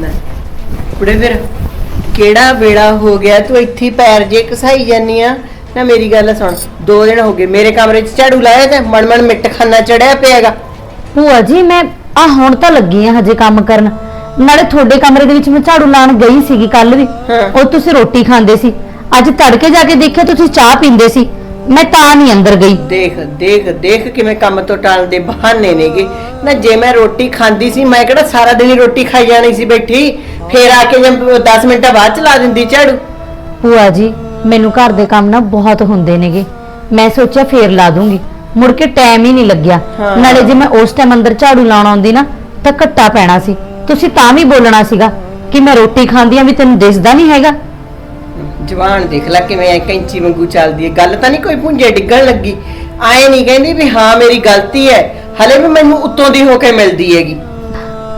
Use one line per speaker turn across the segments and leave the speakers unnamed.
ਲੈ ਕੁੜੇ ਫਿਰ ਕਿਹੜਾ ਵੇੜਾ ਹੋ ਗਿਆ? ਤੂੰ ਇੱਥੇ ਹੀ ਪੈਰ ਜੇ ਘਸਾਈ ਜਾਨੀ ਆ। ਨਾ ਮੇਰੀ ਗੱਲ ਸੁਣ ਦੋ ਦਿਨ ਹੋ ਗਏ ਮੇਰੇ ਕਮਰੇ 'ਚ ਝਾੜੂ ਲਾਇਆ ਤੇ ਮਣ ਮਣ ਮਿੱਟ ਖਾਨਾ ਚੜਿਆ ਪਿਆਗਾ
ਭੂਆ ਜੀ ਮੈਂ ਆ ਹੁਣ ਤਾਂ ਲੱਗੀ ਆ ਹਜੇ ਕੰਮ ਕਰਨ। ਨਾਲੇ ਤੁਹਾਡੇ ਕਮਰੇ ਦੇ ਵਿੱਚ ਮੈਂ ਝਾੜੂ ਲਾਉਣ ਗਈ ਸੀਗੀ ਕੱਲ ਵੀ।
ਹਾਂ।
ਉਹ ਤੁਸੀਂ ਰੋਟੀ ਖਾਂਦੇ ਸੀ। ਅੱਜ ਤੜਕੇ ਜਾ ਕੇ ਦੇਖਿਆ ਤੁਸੀਂ ਚਾਹ ਪੀਂਦੇ ਸੀ। ਮੈਂ ਤਾਂ ਨਹੀਂ ਅੰਦਰ ਗਈ।
ਦੇਖ ਦੇਖ ਦੇਖ ਕਿਵੇਂ ਕੰਮ ਤੋਂ ਟਾਲਦੇ ਬਹਾਨੇ ਨੇਗੇ। ਨਾ ਜੇ ਮੈਂ ਰੋਟੀ ਖਾਂਦੀ ਸੀ ਮੈਂ ਕਿਹੜਾ ਸਾਰਾ ਦਿਨ ਹੀ ਰੋਟੀ ਖਾਈ ਜਾਣੀ ਸੀ ਬੈਠੀ। ਫੇਰ ਆ ਕੇ ਜੇ 10 ਮਿੰਟਾਂ ਬਾਅਦ ਚਲਾ ਦਿੰਦੀ ਝਾੜੂ।
ਭੂਆ ਜੀ ਮੈਨੂੰ ਘਰ ਦੇ ਕੰਮ ਨਾ ਬਹੁਤ ਹੁੰਦੇ ਨੇਗੇ। ਮੈਂ ਸੋਚਿਆ ਫੇਰ ਲਾ ਦੂੰਗੀ। ਮੁੜ ਕੇ ਟਾਈਮ ਹੀ ਨਹੀਂ ਲੱਗਿਆ।
ਹਾਂ।
ਨਾਲੇ ਜੇ ਮੈਂ ਉਸ ਟਾਈਮ ਅੰਦਰ ਝਾੜੂ ਲਾਉਣ ਆਉਂਦੀ ਨਾ ਤਾਂ ਘੱਟਾ ਪੈਣਾ ਸੀ। ਤੁਸੀਂ ਤਾਂ ਵੀ ਬੋਲਣਾ ਸੀਗਾ ਕਿ ਮੈਂ ਰੋਟੀ ਖਾਂਦੀ ਆ ਵੀ ਤੈਨੂੰ ਦਿਸਦਾ ਨਹੀਂ ਹੈਗਾ।
ਜਵਾਨ ਦੇਖ ਲੈ ਕਿਵੇਂ ਐ ਕੈਂਚੀ ਵਾਂਗੂ ਚੱਲਦੀ ਹੈ ਗੱਲ ਤਾਂ ਨਹੀਂ ਕੋਈ ਪੁੰਜੇ ਡਿੱਗਣ ਲੱਗੀ। ਆਏ ਨਹੀਂ ਕਹਿੰਦੀ ਵੀ ਹਾਂ ਮੇਰੀ ਗਲਤੀ ਹੈ। ਹਲੇ ਵੀ ਮੈਨੂੰ ਉੱਤੋਂ ਦੀ ਹੋ ਕੇ ਮਿਲਦੀ ਹੈਗੀ।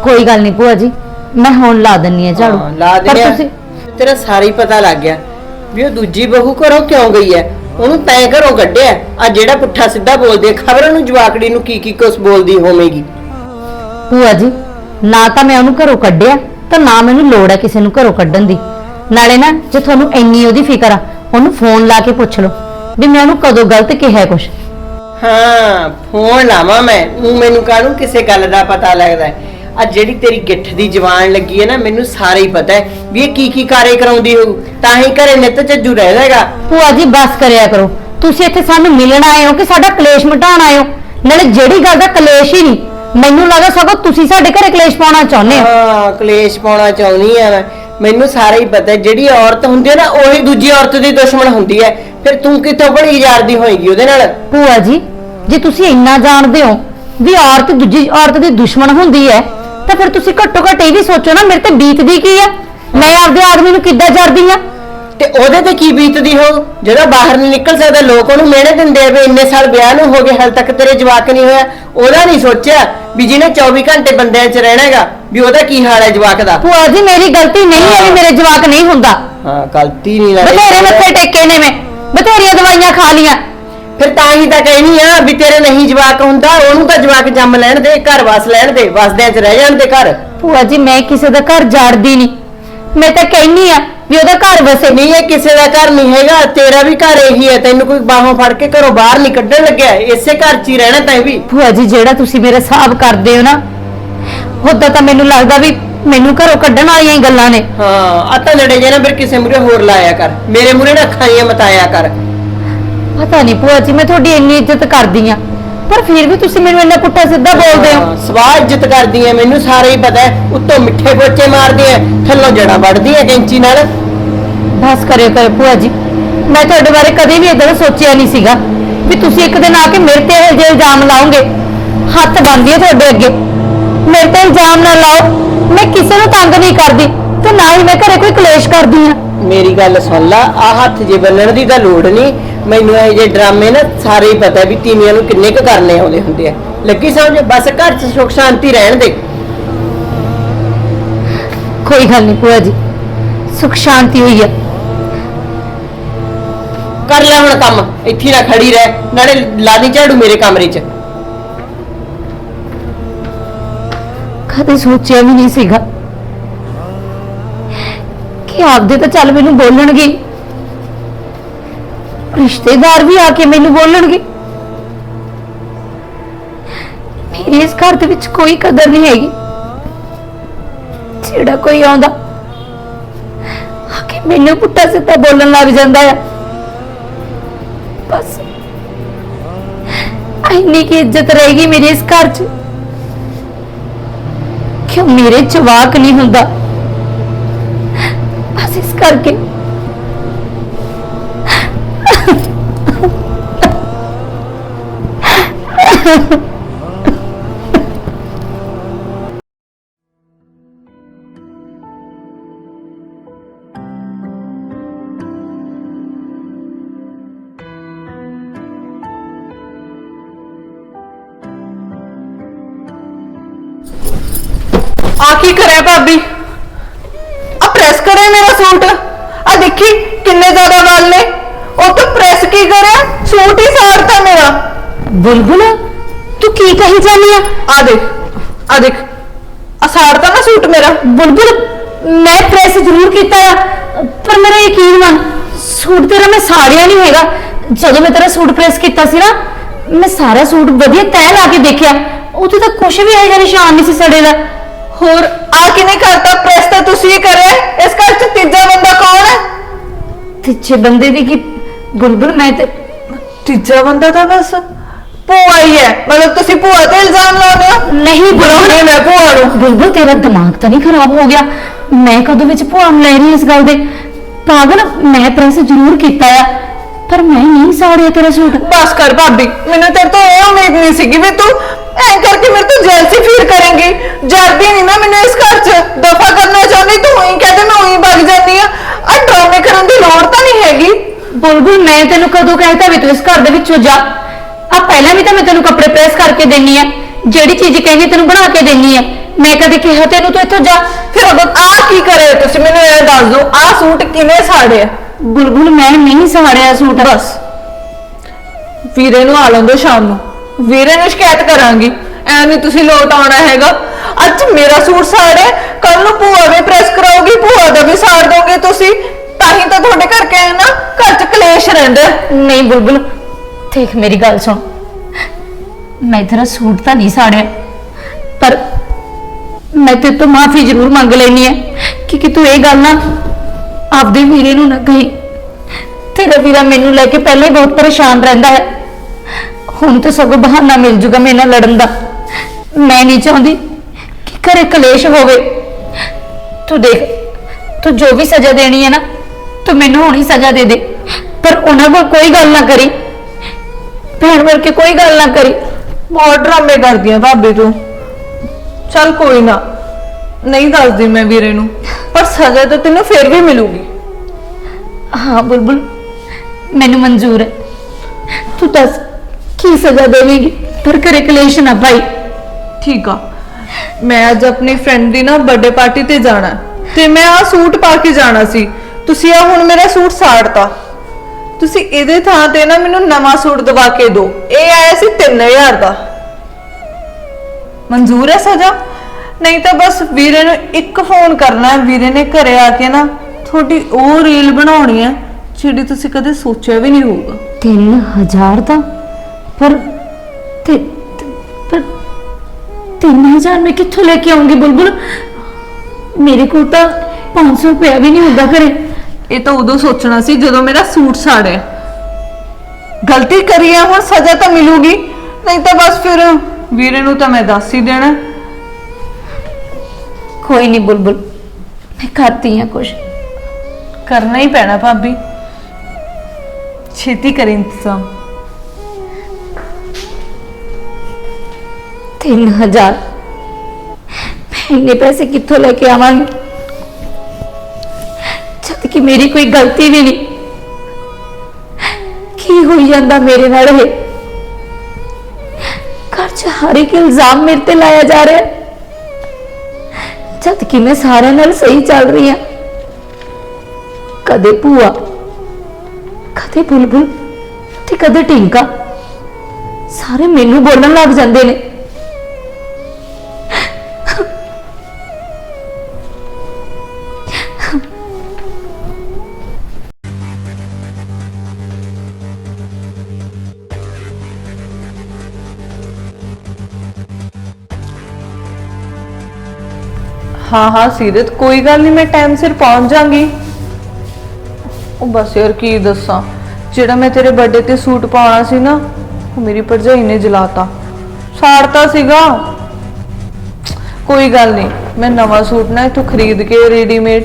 ਕੋਈ ਗੱਲ ਨਹੀਂ ਭੂਆ ਜੀ ਮੈਂ ਹੁਣ ਲਾ ਦਿੰਨੀ ਆ ਝਾੜੂ।
ਹਾਂ, ਲਾ
ਪਰ
ਦਿਆ
ਤੁਸੀਂ
ਤੇਰਾ ਸਾਰੀ ਪਤਾ ਲੱਗ ਗਿਆ ਵੀ ਉਹ ਦੂਜੀ ਬਹੂ ਘਰੋਂ ਕਿਉਂ ਗਈ ਹੈ। ਉਹਨੂੰ ਤੈਂ ਘਰੋਂ ਕੱਢਿਆ। ਆ ਜਿਹੜਾ ਪੁੱਠਾ ਸਿੱਧਾ ਬੋਲਦੀ ਹੈ ਖਬਰ ਉਹਨੂੰ ਜਵਾਕੜੀ ਨੂੰ ਕੀ ਕੀ ਕੁਛ ਬੋਲਦੀ ਹੋਵੇਗੀ।
ਭੂਆ ਜੀ ਨਾ ਤਾਂ ਮੈਂ ਉਹਨੂੰ ਘਰੋਂ ਕੱਢਿਆ ਤਾਂ ਨਾ ਮੈਨੂੰ ਲੋੜ ਹੈ ਕਿਸੇ ਨੂੰ ਘਰੋਂ ਕੱਢਣ ਦੀ। ਨਾਲੇ ਨਾ ਜੇ ਤੁਹਾਨੂੰ ਇੰਨੀ ਉਹਦੀ ਫਿਕਰ ਆ ਉਹਨੂੰ ਫੋਨ ਲਾ ਕੇ ਪੁੱਛ ਲਓ ਵੀ ਮੈਂ ਉਹਨੂੰ ਕਦੋਂ ਗਲਤ ਕਿਹਾ ਕੁਛ।
ਹਾਂ ਫੋਨ ਲਾਵਾਂ ਮੈਂ। ਉਹ ਮੈਨੂੰ ਕਾਹਨੂੰ ਕਿਸੇ ਗੱਲ ਦਾ ਪਤਾ ਲੱਗਦਾ ਹੈ? ਆ ਜਿਹੜੀ ਤੇਰੀ ਗਿੱਠ ਦੀ ਜਵਾਨ ਲੱਗੀ ਹੈ ਨਾ ਮੈਨੂੰ ਸਾਰਾ ਹੀ ਪਤਾ ਹੈ ਵੀ ਇਹ ਕੀ ਕੀ ਕਾਰੇ ਕਰਾਉਂਦੀ ਹੋਊ। ਤਾਂ ਹੀ ਘਰੇ ਨਿੱਤ ਝੱਜੂ ਰਹਿਦਾ ਹੈਗਾ।
ਭੂਆ ਜੀ ਬਸ ਕਰਿਆ ਕਰੋ। ਤੁਸੀਂ ਇੱਥੇ ਸਾਨੂੰ ਮਿਲਣ ਆਏ ਹੋ ਕਿ ਸਾਡਾ ਕਲੇਸ਼ ਮਿਟਾਉਣ ਆਏ ਹੋ? ਨਾਲੇ ਜਿਹੜੀ ਗੱਲ ਦਾ ਕਲੇਸ਼ ਹੀ ਨਹੀਂ ਮੈਨੂੰ ਲੱਗਦਾ ਸਗੋਂ ਤੁਸੀਂ ਸਾਡੇ ਘਰੇ ਕਲੇਸ਼ ਪਾਉਣਾ ਚਾਹੁੰਦੇ ਹੋ।
ਹਾਂ ਕਲੇਸ਼ ਪਾਉਣਾ ਚਾਹੁੰਦੀ ਆ ਮੈਂ। ਮੈਨੂੰ ਸਾਰਾ ਹੀ ਪਤਾ ਹੈ ਜਿਹੜੀ ਔਰਤ ਹੁੰਦੀ ਹੈ ਨਾ ਉਹੀ ਦੂਜੀ ਔਰਤ ਦੀ ਦੁਸ਼ਮਣ ਹੁੰਦੀ ਹੈ। ਫਿਰ ਤੂੰ ਕਿੱਥੋਂ ਬੜੀ ਯਾਰਦੀ ਹੋਏਗੀ ਉਹਦੇ ਨਾਲ?
ਭੂਆ ਜੀ ਜੇ ਤੁਸੀਂ ਇੰਨਾ ਜਾਣਦੇ ਹੋ ਵੀ ਔਰਤ ਦੂਜੀ ਔਰਤ ਦੀ ਦੁਸ਼ਮਣ ਹੁੰਦੀ ਹੈ ਤਾਂ ਫਿਰ ਤੁਸੀਂ ਘੱਟੋ ਘੱਟ ਇਹ ਵੀ ਸੋਚੋ ਨਾ ਮੇਰੇ ਤੇ ਬੀਤਦੀ ਕੀ ਆ? ਮੈਂ ਆਪਦੇ ਆਦਮੀ ਨੂੰ ਕਿੱਦਾਂ ਜਰਦੀ ਆ?
ਤੇ ਉਹਦੇ ਤੇ ਕੀ ਬੀਤਦੀ ਹੋ? ਜਦੋਂ ਬਾਹਰ ਨਹੀਂ ਨਿਕਲ ਸਕਦਾ ਲੋਕ ਉਹਨੂੰ ਮਿਹਣੇ ਦਿੰਦੇ ਆ ਵੀ ਇੰਨੇ ਸਾਲ ਵਿਆਹ ਨੂੰ ਹੋ ਗਏ ਹਾਲ ਤੱਕ ਤੇਰੇ ਜਵਾਕ ਨਹੀਂ ਹੋਇਆ। ਉਹਦਾ ਨਹੀਂ ਸੋਚਿਆ ਵੀ ਜਿਹਨੇ 24 ਘੰਟੇ ਬੰਦਿਆਂ 'ਚ ਰਹਿਣਾ ਹੈਗਾ ਵੀ ਉਹਦਾ ਕੀ ਹਾਲ ਹੈ ਜਵਾਕ ਦਾ?
ਭੂਆ ਜੀ ਮੇਰੀ ਗਲਤੀ ਨਹੀਂ ਹੈ ਵੀ ਮੇਰੇ ਜਵਾਕ ਨਹੀਂ ਹੁੰਦਾ।
ਹਾਂ ਗਲਤੀ ਨਹੀਂ ਨਾ
ਬਥੇਰੇ ਮੱਥੇ ਟੇਕੇ ਨੇ ਮੈਂ। ਬਥੇਰੀਆਂ ਦਵਾਈਆਂ ਖਾ ਲੀਆਂ।
ਫਿਰ ਤਾਂ ਹੀ ਤਾਂ ਕਹਿਨੀ ਆ ਵੀ ਤੇਰੇ ਨਹੀਂ ਜਵਾਕ ਹੁੰਦਾ ਉਹਨੂੰ ਤਾਂ ਜਵਾਕ ਜੰਮ ਲੈਣ ਦੇ ਘਰ ਵਸ ਲੈਣ ਦੇ ਵਸਦਿਆਂ 'ਚ ਰਹਿ ਜਾਣ ਦੇ ਘਰ।
ਭੂਆ ਜੀ ਮੈਂ ਕਿਸੇ ਦਾ ਘਰ ਜਾੜਦੀ ਨਹੀਂ। ਮੈਂ ਤਾਂ ਕਹਿਨੀ ਆ ਵੀ ਉਹਦਾ ਘਰ ਵਸੇ।
ਨਹੀਂ ਇਹ ਕਿਸੇ ਦਾ ਘਰ ਨਹੀਂ ਹੈਗਾ ਤੇਰਾ ਵੀ ਘਰ ਇਹੀ ਹੈ ਤੈਨੂੰ ਕੋਈ ਬਾਹੋਂ ਫੜ ਕੇ ਘਰੋਂ ਬਾਹਰ ਨਹੀਂ ਕੱਢਣ ਲੱਗਿਆ ਇਸੇ ਘਰ 'ਚ ਹੀ ਰਹਿਣਾ ਤੈਂ ਵੀ।
ਭੂਆ ਜੀ ਜਿਹੜਾ ਤੁਸੀਂ ਮੇਰੇ ਹਿਸਾਬ ਕਰਦੇ ਹੋ ਨਾ ਉਦਾਂ ਤਾਂ ਮੈਨੂੰ ਲੱਗਦਾ ਵੀ ਮੈਨੂੰ ਘਰੋਂ ਕੱਢਣ ਵਾਲੀਆਂ ਹੀ ਗੱਲਾਂ ਨੇ।
ਹਾਂ ਆ ਤਾਂ ਲੜੇ ਜੇ ਨਾ ਫਿਰ ਕਿਸੇ ਮੂਰੇ ਹੋਰ ਲਾਇਆ ਕਰ। ਮੇਰੇ ਮੂਰੇ ਨਾ ਅੱਖਾਂ ਜੀਆਂ ਮਤਾਇਆ ਕਰ।
ਪਤਾ ਨਹੀਂ ਭੂਆ ਜੀ ਮੈਂ ਤੁਹਾਡੀ ਇੰਨੀ ਇੱਜ਼ਤ ਕਰਦੀ ਆ ਪਰ ਫਿਰ ਵੀ ਤੁਸੀਂ ਮੈਨੂੰ ਇੰਨਾ ਪੁੱਠਾ ਸਿੱਧਾ ਬੋਲਦੇ ਹੋ।
ਹਾਂ, ਸਵਾਹ ਇੱਜ਼ਤ ਕਰਦੀ ਐ ਮੈਨੂੰ ਸਾਰਾ ਹੀ ਪਤਾ ਹੈ ਉੱਤੋਂ ਮਿੱਠੇ ਪੋਚੇ ਮਾਰਦੀ ਐ ਥੱਲੋਂ ਜੜਾ ਵੜਦੀ ਐ ਕੈਂਚੀ ਨਾਲ।
ਬਸ ਕਰਿਓ ਕਰ ਭੂਆ ਜੀ। ਮੈਂ ਤੁਹਾਡੇ ਬਾਰੇ ਕਦੇ ਵੀ ਇਦਾਂ ਸੋਚਿਆ ਨਹੀਂ ਸੀਗਾ ਵੀ ਤੁਸੀਂ ਇੱਕ ਦਿਨ ਆ ਕੇ ਮੇਰੇ ਤੇ ਇਹ ਜਿਹੇ ਇਲਜ਼ਾਮ ਲਾਓਗੇ। ਹੱਥ ਬੰਨ੍ਹਦੀ ਹੈ ਤੁਹਾਡੇ ਅੱਗੇ। ਮੇਰੇ ਤੇ ਇਲਜ਼ਾਮ ਨਾ ਲਾਓ। ਮੈਂ ਕਿਸੇ ਨੂੰ ਤੰਗ ਨਹੀਂ ਕਰਦੀ ਤੇ ਨਾ ਹੀ ਮੈਂ ਘਰੇ ਕੋਈ ਕਲੇਸ਼ ਕਰਦੀ ਆ
ਮੇਰੀ ਗੱਲ ਸੁਣ ਲਾ ਆ ਹੱਥ ਜੇ ਬੰਨਣ ਦੀ ਤਾਂ ਲੋੜ ਨਹੀਂ। ਮੈਨੂੰ ਇਹ ਜੇ ਡਰਾਮੇ ਨਾ ਸਾਰੇ ਹੀ ਪਤਾ ਵੀ ਤੀਵੀਆਂ ਨੂੰ ਕਿੰਨੇ ਕੁ ਕਰਨੇ ਆਉਂਦੇ ਹੁੰਦੇ ਆ। ਲੱਗੀ ਸਮਝ ਬਸ ਘਰ 'ਚ ਸੁੱਖ ਸ਼ਾਂਤੀ ਰਹਿਣ ਦੇ।
ਕੋਈ ਗੱਲ ਨਹੀਂ ਭੂਆ ਜੀ ਸੁਖ ਸ਼ਾਂਤੀ ਹੋਈ ਆ।
ਕਰ ਲੈ ਹੁਣ ਕੰਮ ਇੱਥੇ ਨਾ ਖੜੀ ਰਹਿ ਨਾਲੇ ਲਾਦੀ ਝਾੜੂ ਮੇਰੇ ਕਮਰੇ 'ਚ।
ਕਦੇ ਸੋਚਿਆ ਵੀ ਨਹੀਂ ਸੀਗਾ। ਕਿ ਆਪਦੇ ਤਾਂ ਚੱਲ ਮੈਨੂੰ ਬੋਲਣਗੇ। ਰਿਸ਼ਤੇਦਾਰ ਵੀ ਆ ਕੇ ਮੈਨੂੰ ਬੋਲਣਗੇ। ਮੇਰੀ ਇਸ ਘਰ ਦੇ ਵਿੱਚ ਕੋਈ ਕਦਰ ਨਹੀਂ ਹੈਗੀ। ਜਿਹੜਾ ਕੋਈ ਆਉਂਦਾ, ਆ ਕੇ ਮੈਨੂੰ ਪੁੱਟਾ ਸਿੱਧਾ ਬੋਲਣ ਲੱਗ ਜਾਂਦਾ ਆ। ਬਸ। ਇੰਨੀ ਕੀ ਇੱਜ਼ਤ ਰਹੇਗੀ ਮੇਰੇ ਇਸ ਘਰ 'ਚ? ਕਿਉਂ ਮੇਰੇ ਜਵਾਕ ਨਹੀਂ ਹੁੰਦਾ। ਬਸ ਇਸ ਕਰਕੇ
ਆ ਦੇਖੀ ਕਿੰਨੇ ਜ਼ਿਆਦਾ ਵਾਲ ਨੇ? ਉਹ ਤਾਂ ਪ੍ਰੈਸ ਕੀ ਕਰਿਆ? ਸੂਟ ਹੀ ਸਾੜਤਾ ਮੇਰਾ।
ਬੁਲਬੁਲ ਤੂੰ ਕੀ ਕਹੀ ਜਾਨੀ ਆ?
ਆ ਦੇਖ ਆ ਦੇਖ। ਆ ਸਾੜਤਾ ਨਾ ਸੂਟ ਮੇਰਾ।
ਬੁਲਬੁਲ ਮੈਂ ਪ੍ਰੈਸ ਜ਼ਰੂਰ ਕੀਤਾ ਆ ਪਰ ਮੇਰਾ ਯਕੀਨ ਮੰਨ ਸੂਟ ਤੇਰਾ ਮੈਂ ਸਾੜਿਆ ਨਹੀਂ ਹੈਗਾ। ਜਦੋਂ ਮੈਂ ਤੇਰਾ ਸੂਟ ਪ੍ਰੈਸ ਕੀਤਾ ਸੀ ਨਾ ਮੈਂ ਸਾਰਾ ਸੂਟ ਵਧੀਆ ਤੈਅ ਲਾ ਕੇ ਦੇਖਿਆ। ਉੱਥੇ ਤਾਂ ਕੁਝ ਵੀ ਇਹੋ ਜਿਹਾ ਨਿਸ਼ਾਨ ਨਹੀਂ ਸੀ ਸੜੇ ਦਾ।
ਹੋਰ ਆ ਕਿਨੇ ਕਰਤਾ? ਪ੍ਰੈਸ ਤਾਂ ਤੁਸੀਂ ਹੀ ਕਰਿਆ। ਇਸ ਘਰ ਚ ਤੀਜਾ ਬੰਦਾ ਕੌਣ ਹੈ?
ਤੀਜੇ ਬੰਦੇ ਦੀ ਕੀ ਬੁਲਬੁਲ ਮੈਂ ਤੇ
ਤੀਜਾ ਬੰਦਾ ਤਾਂ ਬਸ ਭੂਆ ਹੀ ਹੈ। ਮਤਲਬ ਤੁਸੀਂ ਭੂਆ ਤੇ ਇਲਜ਼ਾਮ ਲਾਉਂਦੇ ਹੋ?
ਨਹੀਂ
ਬੁਲਾਉਣੀ ਮੈਂ ਭੂਆ ਨੂੰ।
ਬੁਲਬੁਲ ਤੇਰਾ ਦਿਮਾਗ ਤਾਂ ਨਹੀਂ ਖਰਾਬ ਹੋ ਗਿਆ। ਮੈਂ ਕਦੋਂ ਵਿੱਚ ਭੁਆਮ ਲੈ ਰਹੀ ਹਾਂ ਇਸ ਗੱਲ ਦੇ? ਪਾਗਲ ਮੈਂ ਪ੍ਰੈਸ ਜ਼ਰੂਰ ਕੀਤਾ ਆ। ਪਰ ਮੈਂ ਨਹੀਂ ਸਾੜਿਆ ਤੇਰਾ ਸੂਟ।
ਬਸ ਕਰ ਭਾਬੀ ਮੈਨੂੰ ਤੇਰੇ ਤੋਂ ਇਹ ਉਮੀਦ ਨਹੀਂ ਸੀਗੀ ਵੀ ਤੂੰ ਐਂ ਕਰਕੇ ਮੇਰੇ ਤੋਂ ਜੈਲਸੀ ਫੀਲ ਕਰੇਂਗੀ। ਜਰਦੀ ਨਹੀਂ ਨਾ ਮੈਨੂੰ ਇਸ ਘਰ 'ਚ। ਦਫਾ ਕਰਨਾ ਚਾਹੁੰਦੀ ਤੂੰ ਉਹੀ ਕਹਦੇ ਮੈਂ ਉਹੀ ਭੱਜ ਜਾਂਦੀ ਆ ਆ ਡਰਾਮੇ ਕਰਨ ਦੀ ਲੋੜ ਤਾਂ ਨਹੀਂ ਹੈਗੀ।
ਬੁਲਬੁਲ ਮੈਂ ਤੈਨੂੰ ਕਦੋਂ ਕਹਿਤਾ ਵੀ ਤੂੰ ਇਸ ਘਰ ਦੇ ਵਿੱਚੋਂ ਜਾ। ਆ ਪਹਿਲਾਂ ਵੀ ਤਾਂ ਮੈਂ ਤੈਨੂੰ ਕੱਪੜੇ ਪ੍ਰੈਸ ਕਰਕੇ ਦੇਣੀ ਆ। ਜਿਹੜੀ ਚੀਜ਼ ਕਹੇਂਗੀ ਤੈਨੂੰ ਬਣਾ ਕੇ ਦੇਣੀ ਆ। ਮੈਂ ਕਦੇ ਕਿਹਾ ਤੈਨੂੰ ਤੂੰ ਇੱਥੋਂ ਜਾ।
ਫਿਰ ਆ ਕੀ ਕਰੇ ਤੁਸੀਂ? ਮੈਨੂੰ ਇਹ ਦੱਸ ਦਿਓ ਆ ਸੂਟ ਕਿਨੇ ਸਾੜਿਆ?
ਬੁਲਬੁਲ ਮੈਂ ਨਹੀਂ ਸਾੜਿਆ ਸੂਟ।
ਬਸ। ਵੀਰੇ ਨੂੰ ਆ ਲੰਦੋ ਸ਼ਾਮ ਨੂੰ। ਵੀਰੇ ਨੂੰ ਸ਼ਿਕਾਇਤ ਕਰਾਂਗੀ। ਐ ਨਹੀਂ ਤੁਸੀਂ ਲੋਟ ਆਉਣਾ ਹੈਗਾ। ਅੱਜ ਮੇਰਾ ਸੂਟ ਸਾੜਿਆ ਕੱਲ ਨੂੰ ਭੂਆ ਵੀ ਪ੍ਰੈਸ ਕਰਾਉਗੀ ਭੂਆ ਦਾ ਵੀ ਸਾੜ ਦੋਗੇ ਤੁਸੀਂ। ਤਾਂ ਹੀ ਤਾਂ ਤੁਹਾਡੇ ਘਰ ਕੇ ਨਾ, ਘਰ ਚ ਕਲੇਸ਼ ਰਹਿੰਦਾ ਹੈ।
ਨਹੀਂ ਬੁਲਬੁਲ, ਦੇਖ ਮੇਰੀ ਗੱਲ ਸੁਣ। ਮੈਂ ਤੇਰਾ ਸੂਟ ਤਾਂ ਨਹੀਂ ਸਾੜਿਆ, ਪਰ ਮੈਂ ਤੇ ਤੋਂ ਮਾਫੀ ਜ਼ਰੂਰ ਮੰਗ ਲੈਣੀ ਹੈ ਕਿ ਕਿ ਤੂੰ ਇਹ ਗੱਲ ਨਾ ਆਪਦੇ ਵੀਰੇ ਨੂੰ ਨਾ ਕਹੀ। ਤੇਰਾ ਵੀਰਾ ਮੈਨੂੰ ਲੈ ਕੇ ਪਹਿਲਾਂ ਹੀ ਬਹੁਤ ਪਰੇਸ਼ਾਨ ਰਹਿੰਦਾ ਹੈ। ਹੁਣ ਤਾਂ ਸਗੋਂ ਬਹਾਨਾ ਮਿਲ ਜੂਗਾ ਮੇਰੇ ਨਾਲ ਲੜਨ ਦਾ। ਮੈਂ ਨਹੀਂ ਚਾਹੁੰਦੀ ਘਰੇ ਕਲੇਸ਼ ਹੋਵੇ। ਤੂੰ ਦੇਖ ਤੂੰ ਜੋ ਵੀ ਸਜ਼ਾ ਦੇਣੀ ਹੈ ਨਾ ਤੂੰ ਮੈਨੂੰ ਹੁਣੀ ਸਜ਼ਾ ਦੇ ਦੇ। ਪਰ ਉਹਨਾਂ ਕੋਲ ਕੋਈ ਗੱਲ ਨਾ ਕਰੀ। ਭੈਣ ਵਰ ਕੇ ਕੋਈ ਗੱਲ ਨਾ ਕਰੀ।
ਬਹੁਤ ਡਰਾਮੇ ਕਰਦੀ ਆ ਭਾਬੀ ਤੂੰ। ਚੱਲ ਕੋਈ ਨਾ ਨਹੀਂ ਦੱਸਦੀ ਮੈਂ ਵੀਰੇ ਨੂੰ ਪਰ ਸਜ਼ਾ ਤਾਂ ਤੈਨੂੰ ਫੇਰ ਵੀ ਮਿਲੂਗੀ।
ਹਾਂ ਬੁਲਬੁਲ ਮੈਨੂੰ ਮਨਜ਼ੂਰ ਹੈ। ਤੂੰ ਦੱਸ ਕੀ ਸਜ਼ਾ ਦੇਵੇਂਗੀ? ਪਰ ਘਰੇ ਕਲੇਸ਼ ਨਾ ਭਾਈ
ਠੀਕ ਆ। ਮੈਂ ਅੱਜ ਆਪਣੀ ਫਰੈਂਡ ਦੀ ਨਾ ਬਰਥਡੇ ਪਾਰਟੀ ਤੇ ਜਾਣਾ ਹੈ। ਤੇ ਮੈਂ ਆ ਸੂਟ ਪਾ ਕੇ ਜਾਣਾ ਸੀ। ਤੁਸੀਂ ਆ ਹੁਣ ਮੇਰਾ ਸੂਟ ਸਾੜਤਾ। ਤੁਸੀਂ ਇਹਦੇ ਥਾਂ ਤੇ ਨਾ ਮੈਨੂੰ ਨਵਾਂ ਸੂਟ ਦਵਾ ਕੇ ਦਿਓ। ਇਹ ਆਇਆ ਸੀ 3000 ਦਾ। ਮਨਜ਼ੂਰ ਹੈ ਸਜ਼ਾ? ਨਹੀਂ ਤਾਂ ਬਸ ਵੀਰੇ ਨੂੰ ਇੱਕ ਫੋਨ ਕਰਨਾ ਹੈ। ਵੀਰੇ ਨੇ ਘਰੇ ਆ ਕੇ ਨਾ ਤੁਹਾਡੀ ਉਹ ਰੀਲ ਬਣਾਉਣੀ ਹੈ, ਜਿਹੜੀ ਤੁਸੀਂ ਕਦੇ ਸੋਚਿਆ ਵੀ ਨਹੀਂ ਹੋਊਗਾ।
3000 ਦਾ? ਪਰ ਤੇ ਤੇ- ਪਰ 3000 ਮੈਂ ਕਿੱਥੋਂ ਲੈ ਕੇ ਆਉਂਗੀ ਬੁਲਬੁਲ? ਮੇਰੇ ਕੋਲ ਤਾਂ 500 ਰੁਪਇਆ ਵੀ ਨਹੀਂ ਹੁੰਦਾ ਘਰੇ।
ਇਹ ਤਾਂ ਉਦੋਂ ਸੋਚਣਾ ਸੀ ਜਦੋਂ ਮੇਰਾ ਸੂਟ ਸਾੜਿਆ। ਗਲਤੀ ਕਰੀ ਹੈ ਹੁਣ ਸਜ਼ਾ ਤਾਂ ਮਿਲੂਗੀ। ਨਹੀਂ ਤਾਂ ਬਸ ਫਿਰ ਵੀਰੇ ਨੂੰ ਤਾਂ ਮੈਂ ਦੱਸ ਹੀ ਦੇਣਾ।
ਕੋਈ ਨਹੀਂ ਬੁਲਬੁਲ ਮੈਂ ਕਰਤੀ ਆ ਕੁਛ।
ਕਰਨਾ ਹੀ ਪੈਣਾ ਭਾਬੀ। ਛੇਤੀ ਕਰ ਇੰਤਜ਼ਾਮ।
3000 ਮੈਂ ਇੰਨੇ ਪੈਸੇ ਕਿੱਥੋਂ ਲੈ ਕੇ ਆਵਾਂਗੀ? ਜਦ ਕਿ ਮੇਰੀ ਕੋਈ ਗਲਤੀ ਵੀ ਨਹੀਂ, ਕੀ ਹੋਈ ਜਾਂਦਾ ਮੇਰੇ ਨਾਲ ਇਹ? ਘਰ 'ਚ ਹਰ ਇੱਕ ਇਲਜ਼ਾਮ ਮੇਰੇ ਤੇ ਲਾਇਆ ਜਾ ਰਿਹਾ ਹੈ। ਜਦ ਕਿ ਮੈਂ ਸਾਰਿਆਂ ਨਾਲ ਸਹੀ ਚੱਲ ਰਹੀ ਹਾਂ। ਕਦੇ ਭੂਆ, ਕਦੇ ਬੁਲਬੁਲ ਤੇ ਕਦੇ ਟਿੰਕਾ। ਸਾਰੇ ਮੈਨੂੰ ਬੋਲਣ ਲੱਗ ਜਾਂਦੇ ਨੇ।
ਹਾਂ ਹਾਂ ਸੀਰਤ ਕੋਈ ਗੱਲ ਨਹੀਂ ਮੈਂ ਟਾਈਮ ਸਿਰ ਪਹੁੰਚ ਜਾਾਂਗੀ ਉਹ ਬਸ ਯਾਰ ਕੀ ਦੱਸਾਂ ਜਿਹੜਾ ਮੈਂ ਤੇਰੇ ਬਰਥਡੇ ਤੇ ਸੂਟ ਪਾਉਣਾ ਸੀ ਨਾ ਉਹ ਮੇਰੀ ਭਰਜਾਈ ਨੇ ਜਲਾਤਾ ਸਾੜਤਾ ਸੀਗਾ ਕੋਈ ਗੱਲ ਨਹੀਂ ਮੈਂ ਨਵਾਂ ਸੂਟ ਨਾ ਇੱਥੋਂ ਖਰੀਦ ਕੇ ਰੈਡੀਮੇਡ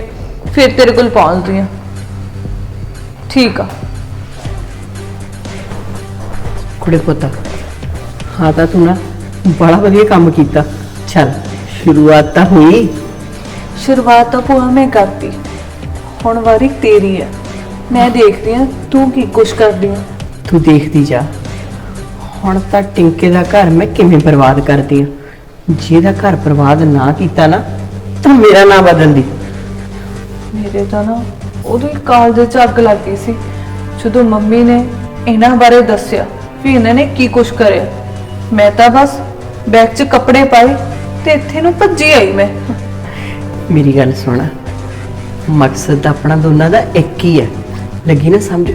ਫਿਰ ਤੇਰੇ ਕੋਲ ਪਹੁੰਚਦੀ ਆ ਠੀਕ ਆ
ਕੁੜੇ ਪੁੱਤ ਹਾਂ ਤਾਂ ਤੂੰ ਨਾ ਬੜਾ ਵਧੀਆ ਕੰਮ ਕੀਤਾ ਚੱਲ ਸ਼ੁਰੂਆਤ ਤਾਂ ਹੋਈ
ਸ਼ੁਰੂਆਤ ਤਾਂ ਭੂਆ ਮੈਂ ਕਰਤੀ। ਹੁਣ ਵਾਰੀ ਤੇਰੀ ਹੈ ਮੈਂ ਦੇਖਦੀ ਆ ਤੂੰ ਕੀ ਕੁਛ ਕਰਦੀ ਆ?
ਤੂੰ ਦੇਖਦੀ ਜਾ। ਹੁਣ ਤਾਂ ਟਿੰਕੇ ਦਾ ਘਰ ਮੈਂ ਕਿਵੇਂ ਬਰਬਾਦ ਕਰਦੀ ਆ? ਜਿਹਦਾ ਘਰ ਬਰਬਾਦ ਨਾ ਕੀਤਾ ਨਾ ਤਾਂ ਮੇਰਾ ਨਾਂ ਬਦਲਦੀ
ਮੇਰੇ ਤਾਂ ਨਾ ਉਦੋਂ ਹੀ ਕਾਲਜ ਚ ਅੱਗ ਲੱਗ ਗਈ ਸੀ। ਜਦੋਂ ਮੰਮੀ ਨੇ ਇਹਨਾਂ ਬਾਰੇ ਦੱਸਿਆ ਵੀ ਇਹਨਾਂ ਨੇ ਕੀ ਕੁਛ ਕਰਿਆ। ਮੈਂ ਤਾਂ ਬਸ ਬੈਗ 'ਚ ਕੱਪੜੇ ਪਾਏ ਤੇ ਇੱਥੇ ਨੂੰ ਭੱਜੀ ਆਈ ਮੈਂ।
ਮੇਰੀ ਗੱਲ ਸੁਣ। ਮਕਸਦ ਤਾਂ ਆਪਣਾ ਦੋਨਾਂ ਦਾ ਇੱਕ ਹੀ ਹੈ। ਲੱਗੀ ਨਾ ਸਮਝ?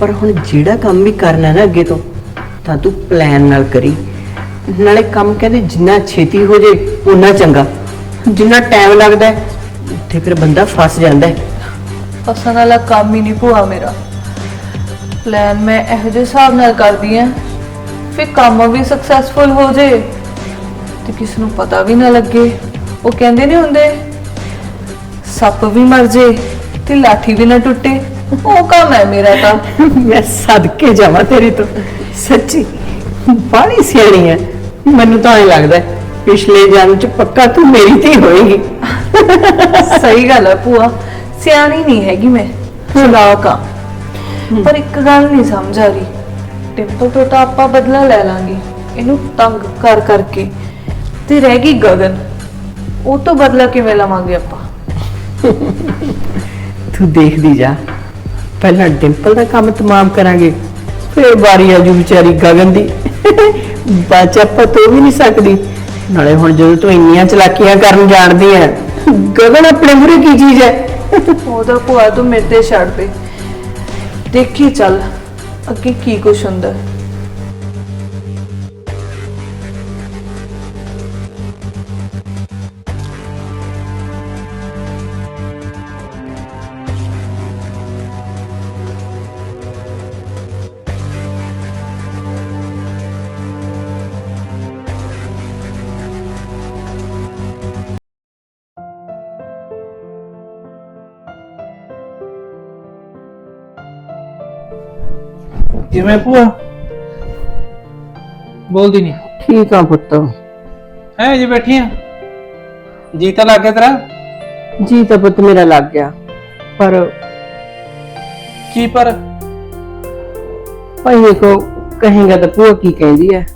ਪਰ ਹੁਣ ਜਿਹੜਾ ਕੰਮ ਵੀ ਕਰਨਾ ਨਾ ਅੱਗੇ ਤੋਂ ਤਾਂ ਤੂੰ ਪਲਾਨ ਨਾਲ ਕਰੀ। ਨਾਲੇ ਕੰਮ ਕਹਿੰਦੇ ਜਿੰਨਾ ਛੇਤੀ ਹੋ ਜੇ ਉਨਾ ਚੰਗਾ। ਜਿੰਨਾ ਟਾਈਮ ਲੱਗਦਾ ਹੈ, ਉੱਥੇ ਫਿਰ ਬੰਦਾ ਫਸ ਜਾਂਦਾ ਹੈ।
ਫਸਣ ਵਾਲਾ ਕੰਮ ਹੀ ਨਹੀਂ ਭੂਆ ਮੇਰਾ। ਪਲਾਨ ਮੈਂ ਇਹੋ ਜਿਹੇ ਹਿਸਾਬ ਨਾਲ ਕਰਦੀ ਆ ਫਿਰ ਕੰਮ ਵੀ ਸਕਸੈਸਫੁਲ ਹੋ ਜੇ ਤੇ ਕਿਸ ਨੂੰ ਪਤਾ ਵੀ ਨਾ ਲੱਗੇ। ਉਹ ਕਹਿੰਦੇ ਨਹੀਂ ਹੁੰਦੇ ਸੱਪ ਵੀ ਮਰ ਜੇ ਤੇ ਲਾਠੀ ਵੀ ਨਾ ਟੁੱਟੇ ਉਹ ਕੰਮ ਹੈ ਮੇਰਾ ਤਾਂ।
ਮੈਂ ਸਦਕੇ ਜਾਵਾਂ ਤੇਰੇ ਤੋਂ। ਸੱਚੀ ਬਾਹਲੀ ਸਿਆਣੀ ਹੈ ਮੈਨੂੰ ਤਾਂ ਐਂ ਲੱਗਦਾ ਹੈ, ਪਿਛਲੇ ਜਨਮ ਚ ਪੱਕਾ ਤੂੰ ਮੇਰੀ ਤੇ ਹੋਏਗੀ।
ਸਹੀ ਗੱਲ ਹੈ ਭੂਆ ਸਿਆਣੀ ਨਹੀਂ ਹੈਗੀ ਮੈਂ ਚਲਾਕ ਆ। ਪਰ ਇੱਕ ਗੱਲ ਨਹੀਂ ਸਮਝ ਆ ਰਹੀ ਟਿੰਪਲ ਤੋਂ ਤਾਂ ਆਪਾਂ ਬਦਲਾ ਲੈ ਲਾਂਗੇ ਇਹਨੂੰ ਤੰਗ ਕਰ ਕਰਕੇ। ਤੇ ਰਹਿ ਗਈ ਗਗਨ ਉਹ ਤੋਂ ਬਦਲਾ ਕਿਵੇਂ ਲਵਾਂਗੇ ਆਪਾਂ?
ਤੂੰ ਦੇਖਦੀ ਜਾ। ਪਹਿਲਾਂ ਡਿੰਪਲ ਦਾ ਕੰਮ ਤਮਾਮ ਕਰਾਂਗੇ, ਫਿਰ ਵਾਰੀ ਆਜੂ ਵਿਚਾਰੀ ਗਗਨ ਦੀ। ਬਾਚ ਆਪਾਂ ਤੋਂ ਵੀ ਨਹੀਂ ਸਕਦੀ। ਨਾਲੇ ਹੁਣ ਜਦੋਂ ਤੂੰ ਇੰਨੀਆਂ ਚਲਾਕੀਆਂ ਕਰਨ ਜਾਣਦੀ ਹੈ ਗਗਨ ਆਪਣੇ ਮੂਰੇ ਕੀ ਚੀਜ਼ ਹੈ
ਉਹਦਾ ਭੂਆ ਤੂੰ ਮੇਰੇ ਤੇ ਛੱਡ ਦੇ। ਦੇਖੀ ਚੱਲ, ਅੱਗੇ ਕੀ ਕੁਛ ਹੁੰਦਾ। ਹੈ।
ਕਿਵੇਂ ਭੂਆ? ਬੋਲਦੀ ਨਹੀਂ।
ਠੀਕ ਆ ਪੁੱਤ।
ਹੈ ਜੀ ਬੈਠੀ ਆ। ਜੀ ਤਾਂ ਲੱਗ ਗਿਆ ਤੇਰਾ?
ਜੀ ਤਾਂ ਪੁੱਤ ਮੇਰਾ ਲੱਗ ਗਿਆ। ਪਰ
ਕੀ ਪਰ?
ਭਾਈ ਦੇਖੋ ਕਹੇਗਾ ਤਾਂ ਭੂਆ ਕੀ ਕਹਿੰਦੀ ਹੈ